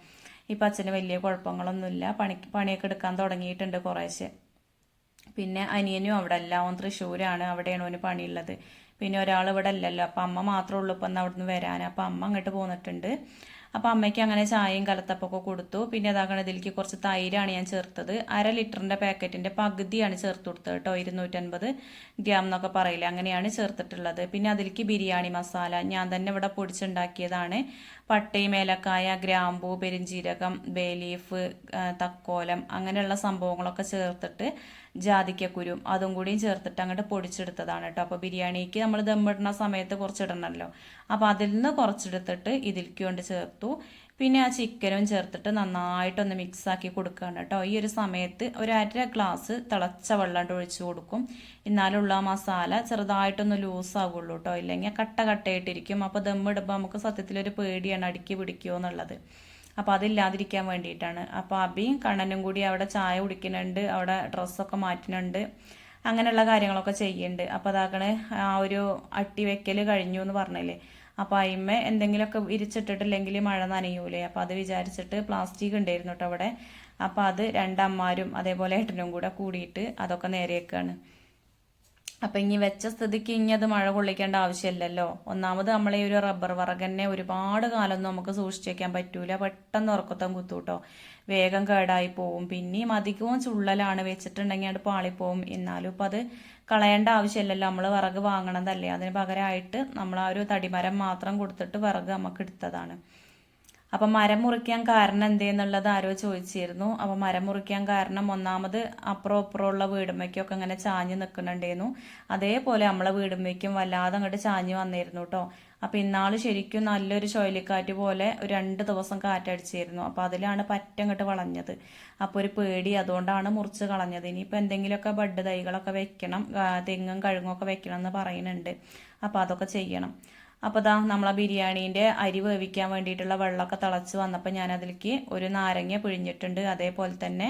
A: ഇപ്പം അച്ഛന് വലിയ കുഴപ്പങ്ങളൊന്നുമില്ല. പണി പണിയൊക്കെ എടുക്കാൻ തുടങ്ങിയിട്ടുണ്ട് കുറേശ്ശെ. പിന്നെ അനിയനും അവിടെ അല്ല. ഓൻ തൃശ്ശൂരാണ്. അവിടെയാണ് ഓന് പണിയുള്ളത്. പിന്നെ ഒരാൾ ഇവിടെ അല്ലല്ലോ. അപ്പം അമ്മ മാത്രമേ ഉള്ളൂ ഇപ്പം അവിടെ നിന്ന് വരാൻ. അപ്പം അമ്മ അങ്ങോട്ട് പോന്നിട്ടുണ്ട്. അപ്പം അമ്മയ്ക്ക് അങ്ങനെ ചായയും കലത്തപ്പൊക്കെ കൊടുത്തു. പിന്നെ അതാകണ ഇതിലേക്ക് കുറച്ച് തൈരാണ് ഞാൻ ചേർത്തത്. അര ലിറ്ററിന്റെ പാക്കറ്റിന്റെ പകുതിയാണ് ചേർത്ത് കൊടുത്തത് കേട്ടോ. ഇരുന്നൂറ്റൻപത് ഗ്രാം എന്നൊക്കെ പറയില്ല? അങ്ങനെയാണ് ചേർത്തിട്ടുള്ളത്. പിന്നെ അതിലേക്ക് ബിരിയാണി മസാല. ഞാൻ തന്നെ ഇവിടെ പൊടിച്ചുണ്ടാക്കിയതാണ്. പട്ടയും ഏലക്കായ ഗ്രാമ്പൂ പെരിഞ്ചീരകം ബേ ലീഫ് തക്കോലം അങ്ങനെയുള്ള സംഭവങ്ങളൊക്കെ ചേർത്തിട്ട് ജാതിക്കക്കുരും അതും കൂടിയും ചേർത്തിട്ട് അങ്ങോട്ട് പൊടിച്ചെടുത്തതാണ് കേട്ടോ അപ്പോൾ ബിരിയാണിക്ക് നമ്മൾ ദമ്മിടുന്ന സമയത്ത് കുറച്ചിടണമല്ലോ അപ്പോൾ അതിൽ നിന്ന് കുറച്ചെടുത്തിട്ട് ഇതിലേക്ക് കൊണ്ട് ചേർത്തു. പിന്നെ ആ ചിക്കനും ചേർത്തിട്ട് നന്നായിട്ടൊന്ന് മിക്സാക്കി കൊടുക്കുകയാണ് കേട്ടോ ഈ ഒരു സമയത്ത് ഒരു അര ഗ്ലാസ് തിളച്ച വെള്ളം ഒഴിച്ചു കൊടുക്കും. എന്നാലുള്ള മസാല ചെറുതായിട്ടൊന്ന് ലൂസ് ആകുള്ളൂ കേട്ടോ ഇല്ലെങ്കിൽ കട്ട കട്ടയായിട്ടിരിക്കും. അപ്പോൾ ദമ്മിടുമ്പോൾ നമുക്ക് സത്യത്തിലൊരു പേടിയാണ് അടുക്കി പിടിക്കുമോ എന്നുള്ളത്. അപ്പോൾ അതില്ലാതിരിക്കാൻ വേണ്ടിയിട്ടാണ്. അപ്പോൾ അബിയും കണ്ണനും കൂടി അവിടെ ചായ കുടിക്കുന്നുണ്ട് അവിടെ ഡ്രസ്സൊക്കെ മാറ്റുന്നുണ്ട് അങ്ങനെയുള്ള കാര്യങ്ങളൊക്കെ ചെയ്യുന്നുണ്ട്. അപ്പോൾ അതാക്കണേ ആ ഒരു അട്ടി വെക്കൽ കഴിഞ്ഞു എന്ന് പറഞ്ഞില്ലേ? അപ്പോൾ അയിമ്മ എന്തെങ്കിലുമൊക്കെ വിരിച്ചിട്ടിട്ടില്ലെങ്കിൽ മഴ നനയൂലേ? അപ്പോൾ അത് വിചാരിച്ചിട്ട് പ്ലാസ്റ്റിക് ഉണ്ടായിരുന്നു കേട്ടോ അവിടെ. അപ്പോൾ അത് രണ്ടമ്മമാരും അതേപോലെ ഏട്ടനും കൂടെ കൂടിയിട്ട് അതൊക്കെ നേരെയൊക്കെയാണ് അപ്പം ഇനി വെച്ച സ്ഥിതിക്ക് ഇനി അത് മഴ കൊള്ളിക്കേണ്ട ആവശ്യമില്ലല്ലോ. ഒന്നാമത് നമ്മളെ ഒരു റബ്ബർ വറകന്നെ ഒരുപാട് കാലമൊന്നും നമുക്ക് സൂക്ഷിച്ചു വെക്കാൻ പറ്റൂല. പെട്ടെന്ന് ഉറക്കത്തം കുത്തൂട്ടോ. വേഗം കേടായി പോവും. പിന്നെയും അധികവും ചുള്ളലാണ് വെച്ചിട്ടുണ്ടെങ്കിൽ അത് പാളിപ്പോവും. എന്നാലും ഇപ്പം അത് കളയേണ്ട ആവശ്യമില്ലല്ലോ. നമ്മൾ വിറക് വാങ്ങണതല്ലേ. അതിന് പകരമായിട്ട് നമ്മൾ ആ ഒരു തടിമരം മാത്രം കൊടുത്തിട്ട് വിറക് നമുക്ക് എടുത്തതാണ്. അപ്പം മരം മുറിക്കാൻ കാരണം എന്തേന്നുള്ളത് ആരോ ചോദിച്ചിരുന്നു. അപ്പം മരം മുറിക്കാൻ കാരണം ഒന്നാമത് അപ്പുറം അപ്പുറമുള്ള വീടുമ്മയ്ക്കൊക്കെ അങ്ങനെ ചാഞ്ഞ് നിൽക്കുന്നുണ്ടായിരുന്നു അതേപോലെ നമ്മളെ വീടുമ്മയ്ക്കും വല്ലാതെ അങ്ങോട്ട് ചാഞ്ഞ് വന്നിരുന്നു കേട്ടോ അപ്പം ഇന്നാൾ ശരിക്കും നല്ലൊരു ചുഴലിക്കാറ്റ് പോലെ രണ്ട് ദിവസം കാറ്റടിച്ചിരുന്നു. അപ്പം അതിലാണ് പറ്റങ്ങോട്ട് വളഞ്ഞത്. അപ്പോൾ ഒരു പേടി അതുകൊണ്ടാണ് മുറിച്ച് കളഞ്ഞത്. ഇനിയിപ്പോൾ എന്തെങ്കിലുമൊക്കെ ബഡ് തൈകളൊക്കെ വെക്കണം തെങ്ങും കഴുങ്ങൊക്കെ വെക്കണം എന്ന് പറയുന്നുണ്ട്. അപ്പോൾ അതൊക്കെ ചെയ്യണം. അപ്പോൾ ദാ നമ്മളെ ബിരിയാണീന്റെ അരി വേവിക്കാൻ വേണ്ടിയിട്ടുള്ള വെള്ളമൊക്കെ തിളച്ച് വന്നപ്പോൾ ഞാൻ അതിലേക്ക് ഒരു നാരങ്ങ പിഴിഞ്ഞിട്ടുണ്ട്. അതേപോലെ തന്നെ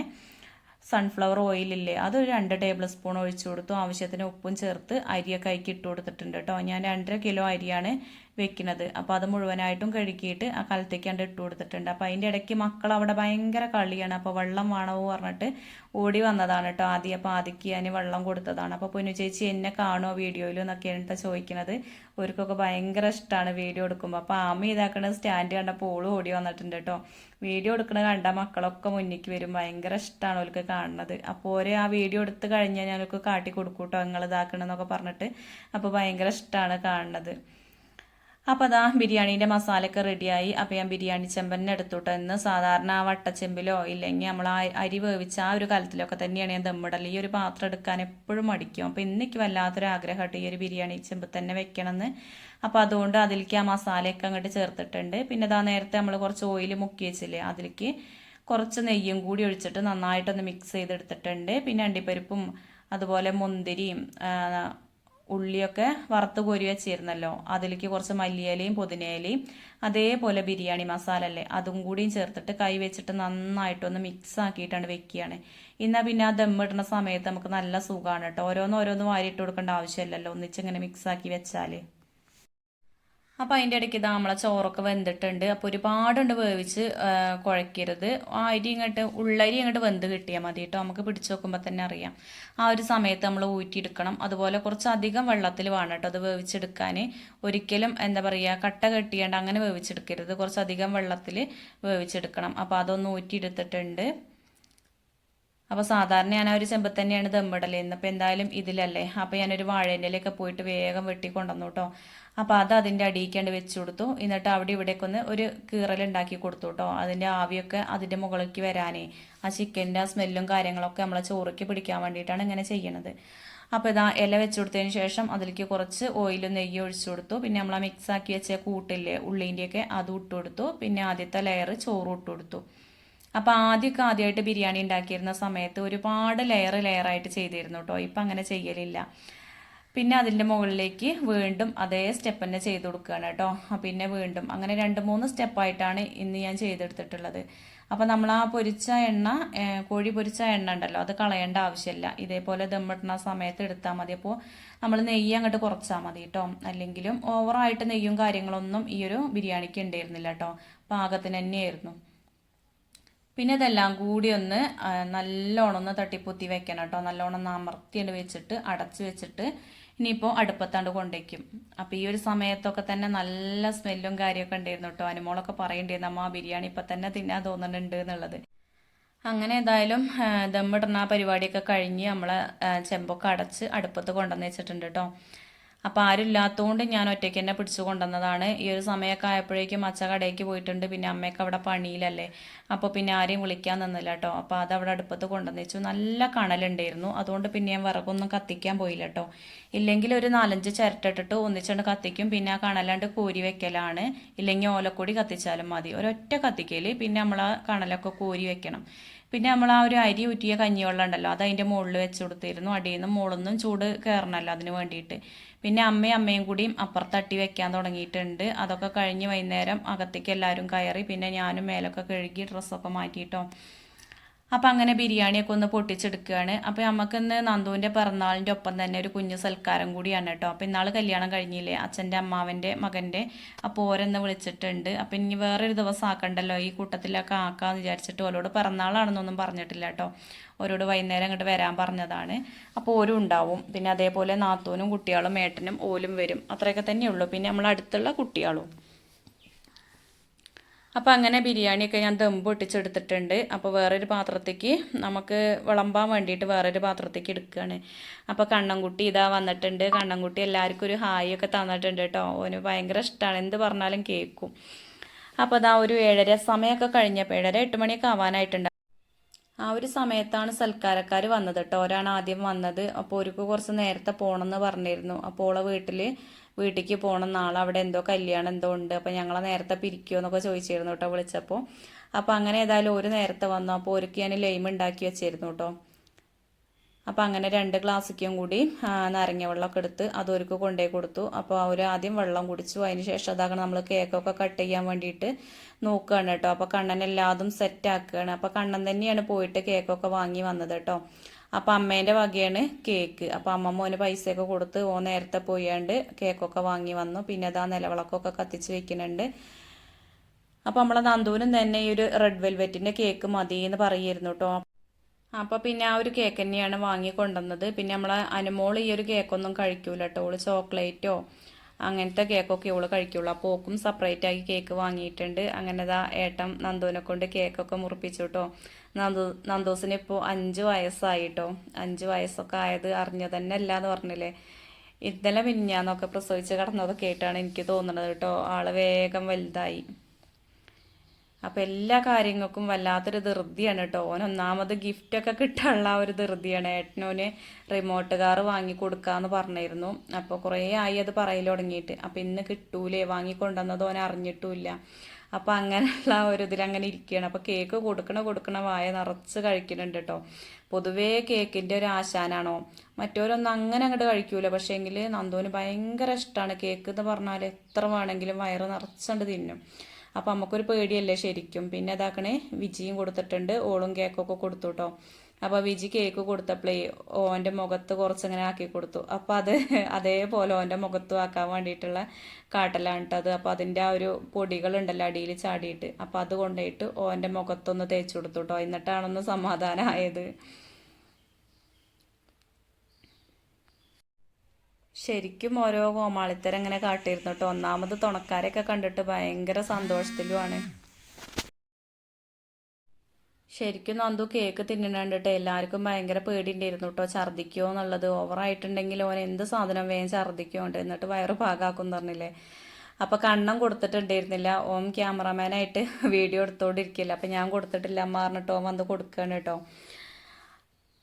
A: സൺഫ്ലവർ ഓയിലില്ലേ അത് രണ്ട് ടേബിൾ സ്പൂൺ ഒഴിച്ചു കൊടുത്തു. ആവശ്യത്തിന് ഉപ്പും ചേർത്ത് അരിയൊക്കെ അയക്കി ഇട്ട് കൊടുത്തിട്ടുണ്ട് കേട്ടോ. ഞാൻ രണ്ടര കിലോ അരിയാണ് വെക്കുന്നത്. അപ്പോൾ അത് മുഴുവനായിട്ടും കഴുകിയിട്ട് ആ കലത്തേക്കാണ്ട് ഇട്ട് കൊടുത്തിട്ടുണ്ട്. അപ്പോൾ അതിന്റെ ഇടയ്ക്ക് മക്കൾ അവിടെ ഭയങ്കര കളിയാണ്. അപ്പോൾ വെള്ളം വേണമോ പറഞ്ഞിട്ട് ഓടി വന്നതാണ് കേട്ടോ ആദ്യം. അപ്പോൾ ആദ്യക്ക് ഞാൻ വെള്ളം കൊടുത്തതാണ്. അപ്പോൾ പൊന്നു ചേച്ചി എന്നെ കാണുമോ വീഡിയോയിൽ എന്നൊക്കെയാണ് കേട്ടോ ചോദിക്കുന്നത് അവർക്കൊക്കെ ഭയങ്കര ഇഷ്ടമാണ് വീഡിയോ എടുക്കുമ്പോൾ അപ്പോൾ ആമ ഇതാക്കണ സ്റ്റാൻഡ് കണ്ടപ്പോൾ ഓൾ ഓടി വന്നിട്ടുണ്ട് കേട്ടോ. വീഡിയോ എടുക്കണ കണ്ട മക്കളൊക്കെ മുന്നിക്ക് വരും. ഭയങ്കര ഇഷ്ടമാണ് അവർക്ക് കാണുന്നത്. അപ്പോൾ ഓരെ ആ വീഡിയോ എടുത്ത് കഴിഞ്ഞാൽ ഒക്കെ കാട്ടി കൊടുക്കൂട്ടോ നിങ്ങൾ ഇതാക്കണമെന്നൊക്കെ പറഞ്ഞിട്ട്. അപ്പോൾ ഭയങ്കര ഇഷ്ടമാണ് കാണുന്നത്. അപ്പോൾ അതാ ബിരിയാണീന്റെ മസാലയൊക്കെ റെഡിയായി അപ്പോൾ ഞാൻ ബിരിയാണി ചെമ്പന്നെ എടുത്തുട്ടോ ഇന്ന് സാധാരണ ആ വട്ടച്ചെമ്പിലോ ഇല്ലെങ്കിൽ നമ്മൾ ആ അരി വേവിച്ച ആ ഒരു കലത്തിലൊക്കെ തന്നെയാണ് ഞാൻ ദമ്മിടൽ ഈ ഒരു പാത്രം എടുക്കാൻ എപ്പോഴും മടിക്കും. അപ്പോൾ ഇന്നിക്ക് വല്ലാത്തൊരു ആഗ്രഹമായിട്ട് ഈ ഒരു ബിരിയാണി ചെമ്പ് തന്നെ വെക്കണമെന്ന് അപ്പോൾ അതുകൊണ്ട് അതിലേക്ക് ആ മസാലയൊക്കെ അങ്ങോട്ട് ചേർത്തിട്ടുണ്ട്. പിന്നെ അതാ നേരത്തെ നമ്മൾ കുറച്ച് ഓയിൽ മുക്കി വെച്ചില്ലേ അതിലേക്ക് കുറച്ച് നെയ്യും കൂടി ഒഴിച്ചിട്ട് നന്നായിട്ടൊന്ന് മിക്സ് ചെയ്തെടുത്തിട്ടുണ്ട്. പിന്നെ അണ്ടിപ്പരിപ്പും അതുപോലെ മുന്തിരിയും ഉള്ളിയൊക്കെ വറുത്ത് കോരി വെച്ചിരുന്നല്ലോ. അതിലേക്ക് കുറച്ച് മല്ലിയിലയും പുതിനയിലയും അതേപോലെ ബിരിയാണി മസാല അല്ലേ അതും കൂടിയും ചേർത്തിട്ട് കൈ വെച്ചിട്ട് നന്നായിട്ടൊന്ന് മിക്സ് ആക്കിയിട്ടാണ് വെക്കുകയാണ്. എന്നാൽ പിന്നെ ആ ദമ്മിടുന്ന സമയത്ത് നമുക്ക് നല്ല സുഖമാണ് കേട്ടോ. ഓരോന്ന് ഓരോന്ന് വാരിയിട്ട് കൊടുക്കേണ്ട ആവശ്യമില്ലല്ലോ ഒന്നിച്ചിങ്ങനെ മിക്സ് ആക്കി വെച്ചാൽ അപ്പോൾ അതിന്റെ ഇടയ്ക്ക് ഇതാ നമ്മളെ ചോറൊക്കെ വെന്തിട്ടുണ്ട്. അപ്പോൾ ഒരുപാടുണ്ട് വേവിച്ച് കുഴക്കരുത്. ആ അരി ഇങ്ങോട്ട് ഉള്ളരി ഇങ്ങോട്ട് വെന്ത് കിട്ടിയാൽ മതി കേട്ടോ നമുക്ക് പിടിച്ചു നോക്കുമ്പോൾ തന്നെ അറിയാം. ആ ഒരു സമയത്ത് നമ്മൾ ഊറ്റിയെടുക്കണം. അതുപോലെ കുറച്ചധികം വെള്ളത്തിൽ വേണം കേട്ടോ അത് വേവിച്ചെടുക്കാൻ ഒരിക്കലും എന്താ പറയുക കട്ട കെട്ടിയാണ്ട് അങ്ങനെ വേവിച്ചെടുക്കരുത്. കുറച്ചധികം വെള്ളത്തിൽ വേവിച്ചെടുക്കണം. അപ്പോൾ അതൊന്ന് ഊറ്റിയെടുത്തിട്ടുണ്ട്. അപ്പോൾ സാധാരണ ഞാൻ ആ ഒരു ചെമ്പത്ത് തന്നെയാണ് ദമ്മിടൽ ഇന്നിപ്പോൾ എന്തായാലും ഇതിലല്ലേ. അപ്പോൾ ഞാനൊരു വാഴേന്റെ ഇലയൊക്കെ പോയിട്ട് വേഗം വെട്ടി കൊണ്ടുവന്നു കേട്ടോ അപ്പോൾ അത് അതിന്റെ അടിയിക്കാണ്ട് വെച്ച് കൊടുത്തു. എന്നിട്ട് അവിടെ ഇവിടേക്ക് ഒന്ന് ഒരു കീറലുണ്ടാക്കി കൊടുത്തു കേട്ടോ അതിന്റെ ആവിയൊക്കെ അതിന്റെ മുകളിലേക്ക് വരാനേ ആ ചിക്കന്റെ ആ സ്മെല്ലും കാര്യങ്ങളൊക്കെ നമ്മളെ ചോറയ്ക്ക് പിടിക്കാൻ വേണ്ടിയിട്ടാണ് ഇങ്ങനെ ചെയ്യണത്. അപ്പോൾ ഇതാ ഇല വെച്ച് കൊടുത്തതിന് ശേഷം അതിലേക്ക് കുറച്ച് ഓയിലും നെയ്യ് ഒഴിച്ചു കൊടുത്തു. പിന്നെ നമ്മൾ മിക്സ് ആക്കി വെച്ച കൂട്ടില്ലേ ഉള്ളീന്റെയൊക്കെ അതും ഇട്ട് കൊടുത്തു. പിന്നെ ആദ്യത്തെ ലെയർ ചോറും ഇട്ട് കൊടുത്തു. അപ്പോൾ ആദ്യമൊക്കെ ആദ്യമായിട്ട് ബിരിയാണി ഉണ്ടാക്കിയിരുന്ന സമയത്ത് ഒരുപാട് ലെയർ ലെയറായിട്ട് ചെയ്തിരുന്നു കേട്ടോ ഇപ്പം അങ്ങനെ ചെയ്യലില്ല. പിന്നെ അതിന്റെ മുകളിലേക്ക് വീണ്ടും അതേ സ്റ്റെപ്പ് തന്നെ ചെയ്ത് കൊടുക്കുകയാണ് കേട്ടോ പിന്നെ വീണ്ടും അങ്ങനെ രണ്ട് മൂന്ന് സ്റ്റെപ്പായിട്ടാണ് ഇന്ന് ഞാൻ ചെയ്തെടുത്തിട്ടുള്ളത്. അപ്പോൾ നമ്മൾ ആ പൊരിച്ച എണ്ണ കോഴി പൊരിച്ച എണ്ണ ഉണ്ടല്ലോ അത് കളയേണ്ട ആവശ്യമില്ല. ഇതേപോലെ ദമ്മിടുന്ന സമയത്ത് എടുത്താൽ മതി. അപ്പോൾ നമ്മൾ നെയ്യ് അങ്ങോട്ട് കുറച്ചാൽ മതി കേട്ടോ അല്ലെങ്കിലും ഓവറായിട്ട് നെയ്യും കാര്യങ്ങളൊന്നും ഈ ഒരു ബിരിയാണിക്ക് ഉണ്ടായിരുന്നില്ല കേട്ടോ പാകത്തിന് തന്നെയായിരുന്നു. പിന്നെ ഇതെല്ലാം കൂടി ഒന്ന് നല്ലോണം ഒന്ന് തട്ടിപ്പൊത്തി വെക്കണം കേട്ടോ. നല്ലോണം ഒന്ന് അമർത്തിയിട്ട് വെച്ചിട്ട് അടച്ചു വെച്ചിട്ട് ഇനിയിപ്പോൾ അടുപ്പത്താണ്ട് കൊണ്ടേക്കും. അപ്പോൾ ഈ ഒരു സമയത്തൊക്കെ തന്നെ നല്ല സ്മെല്ലും കാര്യമൊക്കെ ഉണ്ടായിരുന്നു കേട്ടോ. അനുമോളൊക്കെ പറയണ്ടായിരുന്നു അമ്മ ബിരിയാണി ഇപ്പം തന്നെ തിന്നാൻ തോന്നുന്നുണ്ട് എന്നുള്ളത്. അങ്ങനെ ഏതായാലും ദമ്മിടുന്ന പരിപാടിയൊക്കെ കഴിഞ്ഞ് നമ്മളെ ചെമ്പൊക്കെ അടച്ച് അടുപ്പത്ത് കൊണ്ടുവന്ന് വെച്ചിട്ടുണ്ട് കേട്ടോ. അപ്പോൾ ആരും ഇല്ലാത്തതുകൊണ്ട് ഞാൻ ഒറ്റയ്ക്ക് തന്നെ പിടിച്ചു കൊണ്ടുവന്നതാണ്. ഈ ഒരു സമയമൊക്കെ ആയപ്പോഴേക്കും അച്ഛ കടയ്ക്ക് പോയിട്ടുണ്ട്. പിന്നെ അമ്മയൊക്കെ അവിടെ പണിയിലല്ലേ. അപ്പോൾ പിന്നെ ആരെയും വിളിക്കാൻ നിന്നില്ല കേട്ടോ. അപ്പോൾ അത് അവിടെ അടുപ്പത്ത് കൊണ്ടുവന്ന് വെച്ചു നല്ല കണലുണ്ടായിരുന്നു. അതുകൊണ്ട് പിന്നെ ഞാൻ വിറകൊന്നും കത്തിക്കാൻ പോയില്ല കേട്ടോ. ഇല്ലെങ്കിൽ ഒരു നാലഞ്ച് ചിരട്ടിട്ടിട്ട് ഒന്നിച്ചുകൊണ്ട് കത്തിക്കും. പിന്നെ ആ കണലാണ്ട് കോരി വെക്കലാണ്. ഇല്ലെങ്കിൽ ഓലക്കൂടി കത്തിച്ചാലും മതി. ഒരൊറ്റ കത്തിക്കൽ പിന്നെ നമ്മൾ ആ കണലൊക്കെ കോരി വെക്കണം. പിന്നെ നമ്മൾ ആ ഒരു അരി ഊറ്റിയ കഞ്ഞിവെള്ളം ഉണ്ടല്ലോ അത് അതിന്റെ മുകളിൽ വെച്ച് കൊടുത്തിരുന്നു. അടിയിൽ നിന്ന് മുകളിൽ ചൂട് കയറണമല്ലോ അതിന് വേണ്ടിയിട്ട്. പിന്നെ അമ്മയും അമ്മയും കൂടിയും അപ്പുറത്തട്ടി വെക്കാൻ തുടങ്ങിയിട്ടുണ്ട്. അതൊക്കെ കഴിഞ്ഞ് വൈകുന്നേരം അകത്തേക്ക് എല്ലാവരും കയറി പിന്നെ ഞാനും മേലൊക്കെ കഴുകി ഡ്രസ്സൊക്കെ മാറ്റിയിട്ടോ. അപ്പം അങ്ങനെ ബിരിയാണിയൊക്കെ ഒന്ന് പൊട്ടിച്ചെടുക്കുകയാണ്. അപ്പോൾ നമുക്കിന്ന് നന്ദുവിന്റെ പിറന്നാളിന്റെ ഒപ്പം തന്നെ ഒരു കുഞ്ഞു സൽക്കാരം കൂടിയാണ് കേട്ടോ. അപ്പോൾ ഇന്നാൾ കല്യാണം കഴിഞ്ഞില്ലേ? അച്ഛന്റെ അമ്മാവന്റെ മകന്റെ അപ്പോൾ ഓരെന്ന് വിളിച്ചിട്ടുണ്ട്. അപ്പം ഇനി വേറൊരു ദിവസം ആക്കണ്ടല്ലോ? ഈ കൂട്ടത്തിലൊക്കെ ആക്കാമെന്ന് വിചാരിച്ചിട്ട് ഓരോട് പിറന്നാളാണെന്നൊന്നും പറഞ്ഞിട്ടില്ല കേട്ടോ. ഓരോട് വൈകുന്നേരം അങ്ങോട്ട് വരാൻ പറഞ്ഞതാണ്. അപ്പോൾ ഓരും ഉണ്ടാവും. പിന്നെ അതേപോലെ നാത്തൂനും കുട്ടികളും ഏട്ടനും ഓലും വരും. അത്രയൊക്കെ തന്നെയുള്ളൂ. പിന്നെ നമ്മൾ അടുത്തുള്ള കുട്ടികളും. അപ്പോൾ അങ്ങനെ ബിരിയാണിയൊക്കെ ഞാൻ ദം പൊട്ടിച്ചെടുത്തിട്ടുണ്ട്. അപ്പോൾ വേറൊരു പാത്രത്തേക്ക് നമുക്ക് വിളമ്പാൻ വേണ്ടിയിട്ട് വേറൊരു പാത്രത്തേക്ക് എടുക്കുകയാണ് അപ്പോൾ കണ്ണൻകുട്ടി ഇതാ വന്നിട്ടുണ്ട്. കണ്ണൻകുട്ടി എല്ലാവർക്കും ഒരു ഹായ് ഒക്കെ തന്നിട്ടുണ്ട് കേട്ടോ. ഓന് ഭയങ്കര ഇഷ്ടമാണ് എന്ത് പറഞ്ഞാലും കേൾക്കും. അപ്പോൾ അതാ ഒരു ഏഴര സമയമൊക്കെ കഴിഞ്ഞപ്പോൾ ഏഴര എട്ട് മണിയൊക്കെ ആവാനായിട്ടുണ്ട്. ആ ഒരു സമയത്താണ് സൽക്കാരക്കാർ വന്നത് കേട്ടോ. ഒരാണ് ആദ്യം വന്നത്. അപ്പോൾ ഒരുക്ക് കുറച്ച് നേരത്തെ പോകണമെന്ന് പറഞ്ഞിരുന്നു. അപ്പോൾ ഓളെ വീട്ടിൽ വീട്ടിലേക്ക് പോകണം നാളെ അവിടെ എന്തോ കല്യാണം എന്തോ ഉണ്ട് അപ്പോൾ ഞങ്ങളെ നേരത്തെ പിരിക്കുമോ എന്നൊക്കെ ചോദിച്ചിരുന്നു കേട്ടോ വിളിച്ചപ്പോൾ അപ്പോൾ അങ്ങനെ ഏതായാലും ഒരു നേരത്തെ വന്നു. അപ്പോൾ ഒരുക്ക് ഞാൻ ലൈം ഉണ്ടാക്കി വെച്ചിരുന്നു കേട്ടോ അപ്പോൾ അങ്ങനെ രണ്ട് ഗ്ലാസ്സിക്കും കൂടി നാരങ്ങ വെള്ളമൊക്കെ എടുത്ത് അതൊരുക്ക് കൊണ്ടുപോയി കൊടുത്തു. അപ്പോൾ അവർ ആദ്യം വെള്ളം കുടിച്ചു. അതിന് ശേഷം അതാകണം നമ്മൾ കേക്കൊക്കെ കട്ട് ചെയ്യാൻ വേണ്ടിയിട്ട് നോക്കുകയാണ് കേട്ടോ അപ്പോൾ കണ്ണൻ എല്ലാതും സെറ്റ് ആക്കുകയാണ് അപ്പോൾ കണ്ണൻ തന്നെയാണ് പോയിട്ട് കേക്കൊക്കെ വാങ്ങി വന്നത് കേട്ടോ അപ്പോൾ അമ്മേന്റെ വകയാണ് കേക്ക്. അപ്പോൾ അമ്മ മോന് പൈസയൊക്കെ കൊടുത്ത് ഓ നേരത്തെ പോയാണ്ട് കേക്കൊക്കെ വാങ്ങി വന്നു. പിന്നെ അതാ നിലവിളക്കൊക്കെ കത്തിച്ച് വെക്കുന്നുണ്ട്. അപ്പോൾ നമ്മളെ നന്ദൂനും തന്നെ ഈ ഒരു റെഡ് വെൽവെറ്റിന്റെ കേക്ക് മതി എന്ന് പറയായിരുന്നു കേട്ടോ അപ്പോൾ പിന്നെ ആ ഒരു കേക്ക് തന്നെയാണ് വാങ്ങി കൊണ്ടുവന്നത്. പിന്നെ നമ്മളെ അനുമോൾ ഈ ഒരു കേക്കൊന്നും കഴിക്കൂല കേട്ടോ ഓൾ ചോക്ലേറ്റോ അങ്ങനത്തെ കേക്കൊക്കെ ഓൾ കഴിക്കുള്ളൂ. അപ്പോൾ ഓക്കും സെപ്പറേറ്റ് ആക്കി കേക്ക് വാങ്ങിയിട്ടുണ്ട്. അങ്ങനെ ദാ ഏട്ടൻ നന്ദുവിനെ കൊണ്ട് കേക്കൊക്കെ മുറിപ്പിച്ചു കേട്ടോ നന്ദു നന്ദൂസിന് ഇപ്പോൾ അഞ്ച് വയസ്സായിട്ടോ. അഞ്ച് വയസ്സൊക്കെ ആയത് അറിഞ്ഞ തന്നെ അല്ല എന്ന് പറഞ്ഞില്ലേ? ഇന്നലെ മിനിഞ്ഞാന്നൊക്കെ പ്രസവിച്ച് കിടന്നതൊക്കെ ആയിട്ടാണ് എനിക്ക് തോന്നുന്നത് കേട്ടോ. ആൾ വേഗം വലുതായി. അപ്പം എല്ലാ കാര്യങ്ങൾക്കും വല്ലാത്തൊരു ധൃതിയാണ് കേട്ടോ. ഓൻ ഒന്നാമത് ഗിഫ്റ്റൊക്കെ കിട്ടാനുള്ള ഒരു ധൃതിയാണ്. ഏട്ടനോന് റിമോട്ട് കാർ വാങ്ങി കൊടുക്കാന്ന് പറഞ്ഞിരുന്നു. അപ്പോൾ കുറേ ആയി അത് പറയൽ തുടങ്ങിയിട്ട്. അപ്പം ഇന്ന് കിട്ടൂലേ? വാങ്ങിക്കൊണ്ടുവന്നത് ഓൻ അറിഞ്ഞിട്ടുമില്ല അപ്പോൾ അങ്ങനെയുള്ള ഒരു ഇതിൽ അങ്ങനെ ഇരിക്കുകയാണ് അപ്പോൾ കേക്ക് കൊടുക്കണ കൊടുക്കണ വായ നിറച്ച് കഴിക്കുന്നുണ്ട് കേട്ടോ പൊതുവേ കേക്കിന്റെ ഒരു ആശാനാണോ? മറ്റോരൊന്നും അങ്ങനെ അങ്ങോട്ട് കഴിക്കൂല. പക്ഷേ പക്ഷേങ്കിൽ നന്ദുവിന് ഭയങ്കര ഇഷ്ടമാണ് കേക്ക് എന്ന് പറഞ്ഞാൽ എത്ര വേണമെങ്കിലും വയറ് നിറച്ചുകൊണ്ട് തിന്നും. അപ്പോൾ നമുക്കൊരു പേടിയല്ലേ ശരിക്കും. പിന്നെ അതാക്കണേ വിജിയും കൊടുത്തിട്ടുണ്ട്. ഓളും കേക്കൊക്കെ കൊടുത്തു കേട്ടോ അപ്പോൾ വിജി കേക്ക് കൊടുത്തപ്പോഴേ ഓന്റെ മുഖത്ത് കുറച്ചങ്ങനെ ആക്കി കൊടുത്തു. അപ്പോൾ അത് അതേപോലെ ഓന്റെ മുഖത്തും ആക്കാൻ വേണ്ടിയിട്ടുള്ള കാട്ടലാണ് കേട്ടത് അപ്പോൾ അതിന്റെ ആ ഒരു പൊടികളുണ്ടല്ലോ അടിയിൽ ചാടിയിട്ട്. അപ്പോൾ അത് കൊണ്ടുപോയിട്ട് ഓന്റെ മുഖത്തൊന്ന് തേച്ച് കൊടുത്തു കേട്ടോ എന്നിട്ടാണൊന്ന് സമാധാനമായത് ശരിക്കും ഓരോ കോമാളിത്തരം ഇങ്ങനെ കാട്ടിയിരുന്നു കേട്ടോ ഒന്നാമത് തുണക്കാരെയൊക്കെ കണ്ടിട്ട് ഭയങ്കര സന്തോഷത്തിലുമാണ്. ശരിക്കും നന്ദു കേക്ക് തിന്നണണ്ടിട്ട് എല്ലാവർക്കും ഭയങ്കര പേടിയുണ്ടായിരുന്നു കേട്ടോ. ഛർദ്ദിക്കുമോ എന്നുള്ളത്. ഓവറായിട്ടുണ്ടെങ്കിൽ ഓൻ എന്ത് സാധനം വേഗം ഛർദ്ദിക്കുമുണ്ട് എന്നിട്ട് വയറ് പാകാക്കും പറഞ്ഞില്ലേ. അപ്പോൾ കണ്ണം കൊടുത്തിട്ടുണ്ടായിരുന്നില്ല. ഓം ക്യാമറമാനായിട്ട് വീഡിയോ എടുത്തോണ്ടിരിക്കില്ല. അപ്പോൾ ഞാൻ കൊടുത്തിട്ടില്ല. അമ്മ പറഞ്ഞിട്ട് ഓം വന്ന് കൊടുക്കുകയാണ് കേട്ടോ.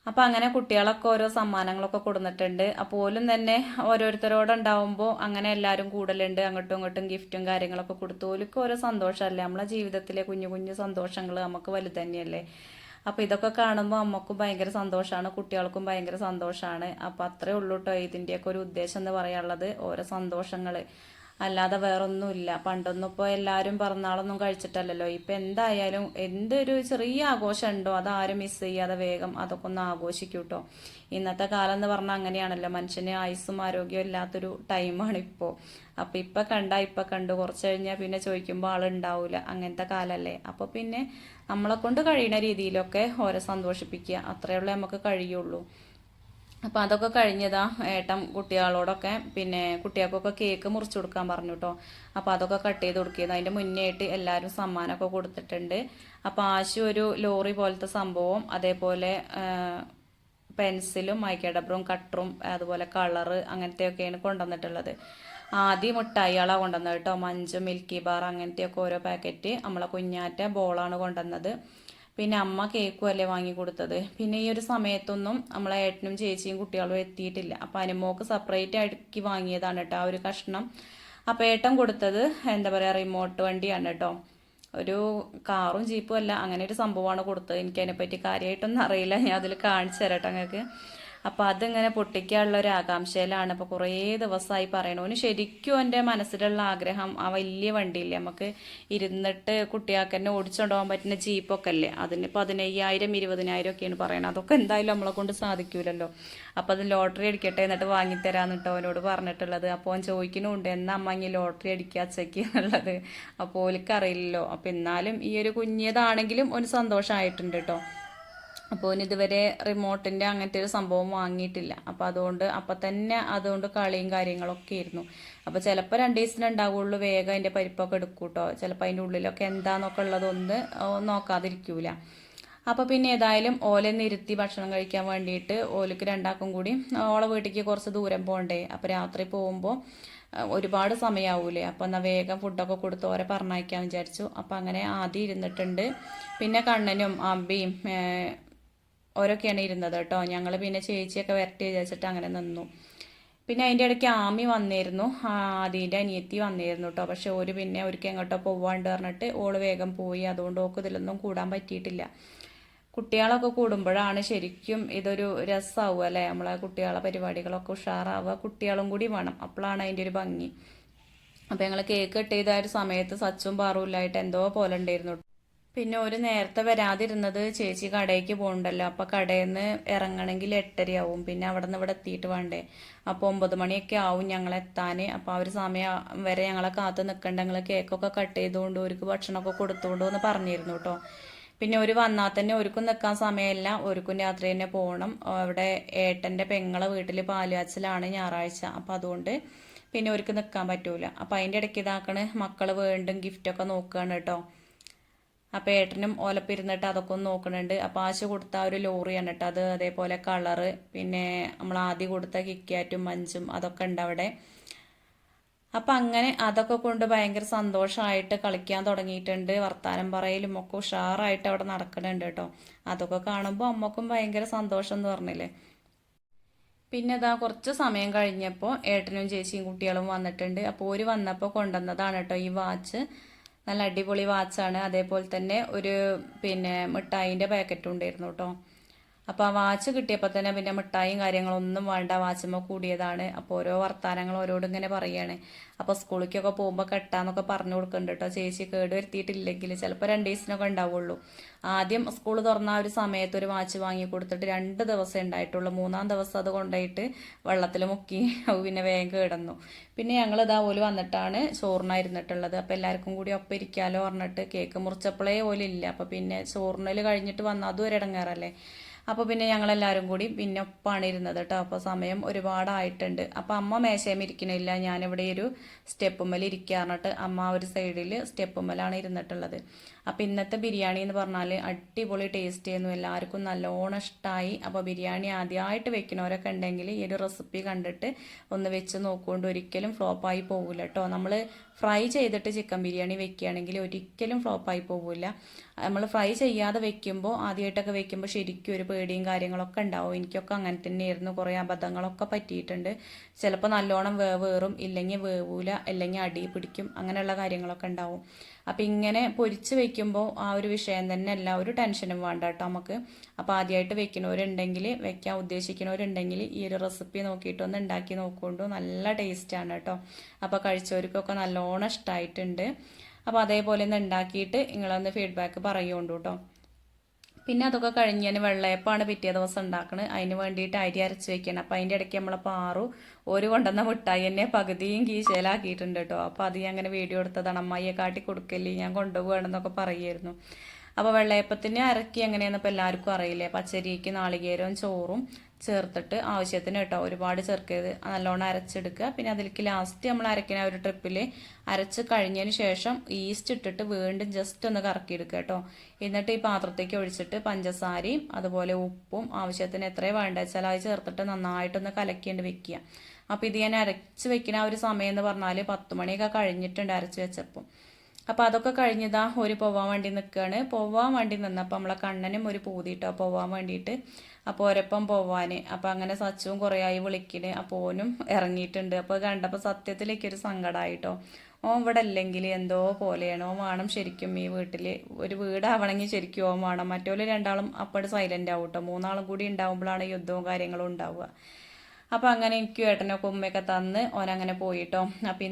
A: അപ്പോൾ അങ്ങനെ കുട്ടികളൊക്കെ ഓരോ സമ്മാനങ്ങളൊക്കെ കൊടുത്തിട്ടുണ്ട് അപ്പോൾ പോലും തന്നെ ഓരോരുത്തരോടുണ്ടാവുമ്പോൾ അങ്ങനെ എല്ലാവരും കൂടലുണ്ട്. അങ്ങോട്ടും ഇങ്ങോട്ടും ഗിഫ്റ്റും കാര്യങ്ങളൊക്കെ കൊടുത്തു. ഓലൊക്കെ ഓരോ സന്തോഷമല്ലേ? നമ്മളെ ജീവിതത്തിലെ കുഞ്ഞു കുഞ്ഞു സന്തോഷങ്ങൾ നമുക്ക് വലുത് തന്നെയല്ലേ? അപ്പോൾ ഇതൊക്കെ കാണുമ്പോൾ അമ്മക്കും ഭയങ്കര സന്തോഷമാണ് കുട്ടികൾക്കും ഭയങ്കര സന്തോഷമാണ് അപ്പോൾ അത്രേ ഉള്ളൂ കേട്ടോ ഇതിന്റെയൊക്കെ ഒരു ഉദ്ദേശം എന്ന് പറയാനുള്ളത്. ഓരോ സന്തോഷങ്ങൾ അല്ലാതെ വേറൊന്നുമില്ല. പണ്ടൊന്നും ഇപ്പോൾ എല്ലാവരും പിറന്നാളൊന്നും കഴിച്ചിട്ടല്ലല്ലോ. ഇപ്പം എന്തായാലും എന്തൊരു ചെറിയ ആഘോഷം ഉണ്ടോ അതാരും മിസ് ചെയ്യാതെ വേഗം അതൊക്കെ ഒന്ന് ആഘോഷിക്കും കേട്ടോ ഇന്നത്തെ കാലം എന്ന് പറഞ്ഞാൽ അങ്ങനെയാണല്ലോ. മനുഷ്യന് ആയുസ്സും ആരോഗ്യവും ഇല്ലാത്തൊരു ടൈമാണ് ഇപ്പോൾ അപ്പം ഇപ്പം കണ്ട ഇപ്പം കണ്ടു. കുറച്ച് കഴിഞ്ഞാൽ പിന്നെ ചോദിക്കുമ്പോൾ ആളുണ്ടാവില്ല അങ്ങനത്തെ കാലല്ലേ. അപ്പോൾ പിന്നെ നമ്മളെ കൊണ്ട് കഴിയുന്ന രീതിയിലൊക്കെ ഓരോ സന്തോഷിപ്പിക്കുക. അത്രയേ നമുക്ക് കഴിയുള്ളൂ. അപ്പോൾ അതൊക്കെ കഴിഞ്ഞതാ ഏട്ടൻ കുട്ടികളോടൊക്കെ. പിന്നെ കുട്ടികൾക്കൊക്കെ കേക്ക് മുറിച്ചു കൊടുക്കാൻ പറഞ്ഞു കേട്ടോ അപ്പോൾ അതൊക്കെ കട്ട് ചെയ്ത് കൊടുക്കിയത് അതിന്റെ മുന്നേ ആയിട്ട് എല്ലാവരും സമ്മാനമൊക്കെ കൊടുത്തിട്ടുണ്ട്. അപ്പോൾ ആശു ഒരു ലോറി പോലത്തെ സംഭവം. അതേപോലെ പെൻസിലും മൈക്കഡബ്രും കട്ടറും അതുപോലെ കളറ് അങ്ങനത്തെയൊക്കെയാണ് കൊണ്ടുവന്നിട്ടുള്ളത്. ആദ്യം മിഠായികളാണ് കൊണ്ടുവന്നത് കേട്ടോ മഞ്ച് മിൽക്കി ബാർ അങ്ങനത്തെയൊക്കെ ഓരോ പാക്കറ്റ് നമ്മളെ കുഞ്ഞാറ്റ ബോളാണ് കൊണ്ടുവന്നത്. പിന്നെ അമ്മ കേക്കും അല്ലേ വാങ്ങി കൊടുത്തത് പിന്നെ ഈ ഒരു സമയത്തൊന്നും നമ്മളെ ഏട്ടനും ചേച്ചിയും കുട്ടികളും എത്തിയിട്ടില്ല. അപ്പം അനുമോക്ക് സെപ്പറേറ്റ് അടുക്കി വാങ്ങിയതാണ് കേട്ടോ ആ ഒരു കഷ്ണം. അപ്പം ഏട്ടൻ കൊടുത്തത് എന്താ പറയുക റിമോട്ട് വണ്ടിയാണ് കേട്ടോ. ഒരു കാറും ജീപ്പും അല്ല അങ്ങനെ ഒരു സംഭവമാണ് കൊടുത്തത്. എനിക്ക് അതിനെപ്പറ്റി കാര്യമായിട്ടൊന്നും അറിയില്ല. ഞാൻ അതിൽ കാണിച്ചു തരാം കേട്ടോ നിങ്ങൾക്ക് അപ്പോൾ അതിങ്ങനെ പൊട്ടിക്കാനുള്ള ഒരു ആകാംക്ഷയിലാണ് അപ്പോൾ കുറേ ദിവസമായി പറയണു ഓന് ശരിക്കും എന്റെ മനസ്സിലുള്ള ആഗ്രഹം ആ വലിയ വണ്ടിയില്ലേ നമുക്ക് ഇരുന്നിട്ട് കുട്ടികൾക്ക് തന്നെ ഓടിച്ചുകൊണ്ട് പോകാൻ പറ്റുന്ന ജീപ്പൊക്കെ അല്ലേ? അതിന് പതിനയ്യായിരം ഇരുപതിനായിരം ഒക്കെയാണ് പറയണത്. അതൊക്കെ എന്തായാലും നമ്മളെ കൊണ്ട് സാധിക്കൂലല്ലോ. അപ്പോൾ അത് ലോട്ടറി അടിക്കട്ടെ എന്നിട്ട് വാങ്ങിത്തരാന്നിട്ടോ അവനോട് പറഞ്ഞിട്ടുള്ളത്. അപ്പോൾ അവൻ ചോദിക്കുന്നുണ്ട് എന്നാ അമ്മ ഇങ്ങനെ ലോട്ടറി അടിക്കുക അച്ചയ്ക്ക് എന്നുള്ളത്. അപ്പോൾ ഓലിക്കറിയില്ലല്ലോ അപ്പോൾ എന്നാലും ഈ ഒരു കുഞ്ഞിയതാണെങ്കിലും ഒരു സന്തോഷമായിട്ടുണ്ട് കേട്ടോ അപ്പോൾ ഇതുവരെ റിമോട്ടിന്റെ അങ്ങനത്തെ ഒരു സംഭവം വാങ്ങിയിട്ടില്ല. അപ്പോൾ അതുകൊണ്ട് അപ്പം തന്നെ അതുകൊണ്ട് കളിയും കാര്യങ്ങളൊക്കെ ആയിരുന്നു. അപ്പോൾ ചിലപ്പോൾ രണ്ട് ദിവസത്തിന് ഉണ്ടാവുള്ളൂ വേഗം അതിന്റെ പരിപ്പൊക്കെ എടുക്കും കേട്ടോ ചിലപ്പോൾ അതിന്റെ ഉള്ളിലൊക്കെ എന്താണെന്നൊക്കെ ഉള്ളതൊന്ന് നോക്കാതിരിക്കൂല. അപ്പോൾ പിന്നെ ഏതായാലും ഓല നിരുത്തി ഭക്ഷണം കഴിക്കാൻ വേണ്ടിയിട്ട് ഓലക്ക് രണ്ടാക്കും കൂടി ഓളെ വീട്ടിലേക്ക് കുറച്ച് ദൂരം പോകണ്ടേ അപ്പോൾ രാത്രി പോകുമ്പോൾ ഒരുപാട് സമയമാവൂലേ അപ്പോൾ എന്നാൽ വേഗം ഫുഡൊക്കെ കൊടുത്ത് ഓരെ പറഞ്ഞയക്കാൻ വിചാരിച്ചു. അപ്പോൾ അങ്ങനെ ആദ്യം ഇരുന്നിട്ടുണ്ട്. പിന്നെ കണ്ണനും അമ്പിയും ഓരൊക്കെയാണ് ഇരുന്നത് കേട്ടോ. ഞങ്ങൾ പിന്നെ ചേച്ചിയൊക്കെ വരട്ടി വിചാരിച്ചിട്ട് അങ്ങനെ നിന്നു. പിന്നെ അതിന്റെ ഇടയ്ക്ക് ആമി വന്നിരുന്നു. ആദ്യന്റെ അനിയത്തി വന്നിരുന്നു കേട്ടോ. പക്ഷെ ഒരു പിന്നെ ഒരിക്കൽ എങ്ങോട്ടോ പോവാണ്ട് പറഞ്ഞിട്ട് ഓൾ വേഗം പോയി. അതുകൊണ്ട് ഓക്ക് ഇതിലൊന്നും കൂടാൻ പറ്റിയിട്ടില്ല. കുട്ടികളൊക്കെ കൂടുമ്പോഴാണ് ശരിക്കും ഇതൊരു രസമാവുക അല്ലേ? നമ്മളെ കുട്ടികളെ പരിപാടികളൊക്കെ ഉഷാറാവുക. കുട്ടികളും കൂടി വേണം. അപ്പോഴാണ് അതിന്റെ ഒരു ഭംഗി. അപ്പോൾ ഞങ്ങൾ കേക്ക് കട്ട് ചെയ്ത ഒരു സമയത്ത് സച്ചും പാറുമില്ലായിട്ട് എന്തോ പോലെ ഉണ്ടായിരുന്നു പിന്നെ ഒരു നേരത്തെ വരാതിരുന്നത് ചേച്ചി കടയ്ക്ക് പോകണ്ടല്ലോ. അപ്പോൾ കടയിൽ നിന്ന് ഇറങ്ങണമെങ്കിൽ എട്ടരയാവും. പിന്നെ അവിടെ നിന്ന് ഇവിടെ എത്തിയിട്ട് വേണ്ടേ? അപ്പോൾ ഒമ്പത് മണിയൊക്കെ ആവും ഞങ്ങൾ എത്താൻ. അപ്പോൾ ആ ഒരു സമയം വരെ ഞങ്ങളെ കാത്ത് നിൽക്കണ്ട ഞങ്ങൾ കേക്കൊക്കെ കട്ട് ചെയ്തുകൊണ്ട് ഒരുക്ക് ഭക്ഷണമൊക്കെ കൊടുത്തുകൊണ്ട് എന്ന് പറഞ്ഞിരുന്നു കേട്ടോ പിന്നെ ഒരു വന്നാൽ തന്നെ ഒരുക്കും നിൽക്കാൻ സമയമില്ല. ഒരുക്കും രാത്രി തന്നെ പോകണം. അവിടെ ഏട്ടന്റെ പെങ്ങളെ വീട്ടിൽ പാലുവാച്ചിലാണ് ഞായറാഴ്ച. അപ്പോൾ അതുകൊണ്ട് പിന്നെ ഒരുക്ക് നിൽക്കാൻ പറ്റൂല. അപ്പോൾ അതിന്റെ ഇടയ്ക്ക് ഇതാക്കണ്. മക്കൾ വീണ്ടും ഗിഫ്റ്റൊക്കെ നോക്കുകയാണ് കേട്ടോ അപ്പോൾ ഏട്ടനും ഓലപ്പിരുന്നിട്ട് അതൊക്കെ ഒന്ന് നോക്കുന്നുണ്ട് അപ്പോൾ ആശ കൊടുത്ത ഒരു ലോറിയാണ് കേട്ടോ അത്. അതേപോലെ കളറ് പിന്നെ നമ്മൾ ആദ്യം കൊടുത്ത കിക്കാറ്റും മഞ്ചും അതൊക്കെ ഉണ്ട് അവിടെ. അപ്പം അങ്ങനെ അതൊക്കെ കൊണ്ട് ഭയങ്കര സന്തോഷമായിട്ട് കളിക്കാൻ തുടങ്ങിയിട്ടുണ്ട്. വർത്താനം പറയലും ഒക്കെ ഉഷാറായിട്ട് അവിടെ നടക്കുന്നുണ്ട് കേട്ടോ. അതൊക്കെ കാണുമ്പോൾ അമ്മക്കും ഭയങ്കര സന്തോഷം എന്ന് പറഞ്ഞില്ലേ. പിന്നെ ഇതാ കുറച്ച് സമയം കഴിഞ്ഞപ്പോൾ ഏട്ടനും ചേച്ചിയും കുട്ടികളും വന്നിട്ടുണ്ട്. അപ്പോൾ ഒരു വന്നപ്പോൾ കൊണ്ടുവന്നതാണ് കേട്ടോ ഈ വാച്ച് നല്ല അടിപൊളി വാച്ചാണ്. അതേപോലെ തന്നെ ഒരു പിന്നെ മിഠായിന്റെ പാക്കറ്റും ഉണ്ടായിരുന്നു കേട്ടോ അപ്പോൾ ആ വാച്ച് കിട്ടിയപ്പോൾ തന്നെ പിന്നെ മിഠായും കാര്യങ്ങളൊന്നും വേണ്ട വാച്ചുമ്മ കൂടിയതാണ്. അപ്പോൾ ഓരോ വർത്താനങ്ങൾ ഓരോട് ഇങ്ങനെ പറയാണ്. അപ്പോൾ സ്കൂളിലേക്കൊക്കെ പോകുമ്പോൾ കെട്ടാന്നൊക്കെ പറഞ്ഞു കൊടുക്കുന്നുണ്ട് കേട്ടോ ചേച്ചി കേട് വരുത്തിയിട്ടില്ലെങ്കിൽ ചിലപ്പോൾ രണ്ട് ദിവസത്തിനൊക്കെ ഉണ്ടാവുള്ളൂ. ആദ്യം സ്കൂൾ തുറന്ന ആ ഒരു സമയത്ത് ഒരു വാച്ച് വാങ്ങി കൊടുത്തിട്ട് രണ്ട് ദിവസം ഉണ്ടായിട്ടുള്ളൂ. മൂന്നാം ദിവസം അത് കൊണ്ടുപോയിട്ട് വെള്ളത്തിൽ മുക്കി പിന്നെ വേഗം കിടന്നു. പിന്നെ ഞങ്ങൾ ഇതാ ഓൽ വന്നിട്ടാണ് ചോറിനായിരുന്നിട്ടുള്ളത് അപ്പോൾ എല്ലാവർക്കും കൂടി ഒപ്പം ഇരിക്കാലോ പറഞ്ഞിട്ട് കേക്ക് മുറിച്ചപ്പോഴേ ഓലില്ല അപ്പോൾ പിന്നെ ചോറിനൽ കഴിഞ്ഞിട്ട് വന്നാൽ അതും ഒരു ഇടങ്ങാറല്ലേ അപ്പോൾ പിന്നെ ഞങ്ങളെല്ലാവരും കൂടി പിന്നെ ഒപ്പാണ് ഇരുന്നത് കേട്ടോ. അപ്പോൾ സമയം ഒരുപാടായിട്ടുണ്ട്. അപ്പോൾ അമ്മ മേശയും ഇരിക്കണില്ല ഞാനിവിടെ ഒരു സ്റ്റെപ്പുമ്മൽ ഇരിക്കാറിട്ട് അമ്മ ഒരു സൈഡിൽ സ്റ്റെപ്പുമ്മലാണ് ഇരുന്നിട്ടുള്ളത്. അപ്പോൾ ഇന്നത്തെ ബിരിയാണി എന്ന് പറഞ്ഞാൽ അടിപൊളി ടേസ്റ്റ് ചെയ്യുന്നു എല്ലാവർക്കും നല്ലോണം ഇഷ്ടമായി അപ്പോൾ ബിരിയാണി ആദ്യമായിട്ട് വെക്കുന്നവരൊക്കെ ഉണ്ടെങ്കിൽ ഈ ഒരു റെസിപ്പി കണ്ടിട്ട് ഒന്ന് വെച്ച് നോക്കുകൊണ്ട് ഒരിക്കലും ഫ്ലോപ്പായി പോകില്ല കേട്ടോ നമ്മൾ ഫ്രൈ ചെയ്തിട്ട് ചിക്കൻ ബിരിയാണി വെക്കുകയാണെങ്കിൽ ഒരിക്കലും ഫ്ലോപ്പായി പോകില്ല നമ്മൾ ഫ്രൈ ചെയ്യാതെ വെക്കുമ്പോൾ ആദ്യമായിട്ടൊക്കെ വെക്കുമ്പോൾ ശരിക്കും ഒരു പേടിയും കാര്യങ്ങളൊക്കെ ഉണ്ടാവും. എനിക്കൊക്കെ അങ്ങനെ തന്നെയായിരുന്നു. കുറേ അബദ്ധങ്ങളൊക്കെ പറ്റിയിട്ടുണ്ട്. ചിലപ്പോൾ നല്ലോണം വേവേറും ഇല്ലെങ്കിൽ വേവൂല അല്ലെങ്കിൽ അടി പിടിക്കും. അങ്ങനെയുള്ള കാര്യങ്ങളൊക്കെ ഉണ്ടാവും. അപ്പം ഇങ്ങനെ പൊരിച്ച് വെക്കുമ്പോൾ ആ ഒരു വിഷയം തന്നെ അല്ല ഒരു ടെൻഷനും വേണ്ട കേട്ടോ നമുക്ക്. അപ്പോൾ ആദ്യമായിട്ട് വെക്കുന്നവരുണ്ടെങ്കിൽ വെക്കാൻ ഉദ്ദേശിക്കുന്നവരുണ്ടെങ്കിൽ ഈ ഒരു റെസിപ്പി നോക്കിയിട്ടൊന്ന് ഉണ്ടാക്കി നോക്കൊണ്ടു നല്ല ടേസ്റ്റാണ് കേട്ടോ. അപ്പോൾ കഴിച്ചവർക്കൊക്കെ നല്ലോണം ഇഷ്ടമായിട്ടുണ്ട് അപ്പോൾ അതേപോലെ ഒന്ന് ഉണ്ടാക്കിയിട്ട് നിങ്ങളൊന്ന് ഫീഡ്ബാക്ക് പറയുകൊണ്ടു കേട്ടോ. പിന്നെ അതൊക്കെ കഴിഞ്ഞ് ഞാൻ വെള്ളയപ്പാണ് പിറ്റേ ദിവസം ഉണ്ടാക്കുന്നത് അതിന് വേണ്ടിയിട്ട് അരി അരച്ച് വെക്കണം. അപ്പം അതിന്റെ ഇടയ്ക്ക് നമ്മളെ പാറു ഒരു കൊണ്ടുവന്ന മിഠായി എന്നെ പകുതിയും കീശയിലാക്കിയിട്ടുണ്ട് കേട്ടോ. അപ്പോൾ അത് ഞാൻ അങ്ങനെ വീഡിയോ എടുത്തതാണ്. അമ്മായിയെ കാട്ടി കൊടുക്കല്ലേ ഞാൻ കൊണ്ടുപോകണമെന്നൊക്കെ പറയുമായിരുന്നു അപ്പോൾ വെള്ളയപ്പത്തിന് അരക്കി എങ്ങനെയാണെന്ന് ഇപ്പോൾ എല്ലാവർക്കും അറിയില്ലേ? പച്ചരിക്ക് നാളികേരവും ചോറും ചേർത്തിട്ട് ആവശ്യത്തിന് കേട്ടോ. ഒരുപാട് ചേർക്കരുത്. നല്ലോണം അരച്ചെടുക്കുക. പിന്നെ അതിലേക്ക് ലാസ്റ്റ് നമ്മൾ അരക്കുന്ന ഒരു ട്രിപ്പിൽ അരച്ച് കഴിഞ്ഞതിന് ശേഷം ഈസ്റ്റ് ഇട്ടിട്ട് വീണ്ടും ജസ്റ്റ് ഒന്ന് കറക്കിയെടുക്കുക കേട്ടോ. എന്നിട്ട് ഈ പാത്രത്തേക്ക് ഒഴിച്ചിട്ട് പഞ്ചസാരയും അതുപോലെ ഉപ്പും ആവശ്യത്തിന് എത്രയും വേണ്ട വെച്ചാൽ അത് ചേർത്തിട്ട് നന്നായിട്ടൊന്ന് കലക്കിയിട്ട് വെക്കുക. അപ്പോൾ ഇത് ഞാൻ അരച്ച് വെക്കുന്ന ഒരു സമയം എന്ന് പറഞ്ഞാൽ പത്ത് മണിയൊക്കെ കഴിഞ്ഞിട്ടുണ്ട് അരച്ച് വെച്ചപ്പോൾ അപ്പോൾ അതൊക്കെ കഴിഞ്ഞതാ ഒരു പോവാൻ വേണ്ടി നിൽക്കുകയാണ് പോവാൻ വേണ്ടി നിന്നപ്പോൾ നമ്മളെ കണ്ണനും ഒരു പൂതിയിട്ടോ പോവാൻ വേണ്ടിയിട്ട് അപ്പോൾ ഒരപ്പം പോവാൻ അപ്പോൾ അങ്ങനെ സച്ചുവും കുറേ ആയി വിളിക്കണ്. അപ്പോൾ ഓനും ഇറങ്ങിയിട്ടുണ്ട്. അപ്പോൾ കണ്ടപ്പോൾ സത്യത്തിലേക്ക് ഒരു സങ്കടമായിട്ടോ ഓൻ ഇവിടെ അല്ലെങ്കിൽ എന്തോ പോലെയാണ്. ഓൻ വേണം ശരിക്കും ഈ വീട്ടിൽ ഒരു വീടാവണമെങ്കിൽ ശരിക്കും ഓൻ വേണം. മറ്റോൽ രണ്ടാളും അപ്പോഴും സൈലന്റ് ആവും കേട്ടോ മൂന്നാളും കൂടി ഉണ്ടാവുമ്പോഴാണ് യുദ്ധവും കാര്യങ്ങളും ഉണ്ടാവുക. അപ്പോൾ അങ്ങനെ എനിക്ക് ഏട്ടനൊക്കെ ഉമ്മയൊക്കെ തന്ന് ഓനങ്ങനെ പോയിട്ടോ. അപ്പം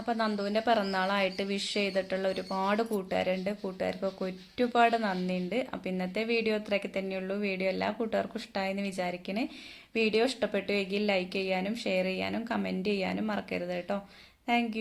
A: അപ്പോൾ നന്ദുവിന്റെ പിറന്നാളായിട്ട് വിഷ് ചെയ്തിട്ടുള്ള ഒരുപാട് കൂട്ടുകാരുണ്ട്. കൂട്ടുകാർക്കൊക്കെ ഒരുപാട് നന്ദിയുണ്ട്. അപ്പോൾ ഇന്നത്തെ വീഡിയോ ഇത്രയൊക്കെ തന്നെയുള്ളൂ. വീഡിയോ എല്ലാ കൂട്ടുകാർക്കും ഇഷ്ടമായെന്ന് വിചാരിക്കണേ. വീഡിയോ ഇഷ്ടപ്പെട്ടു എങ്കിൽ ലൈക്ക് ചെയ്യാനും ഷെയർ ചെയ്യാനും കമന്റ് ചെയ്യാനും മറക്കരുത് കേട്ടോ. താങ്ക്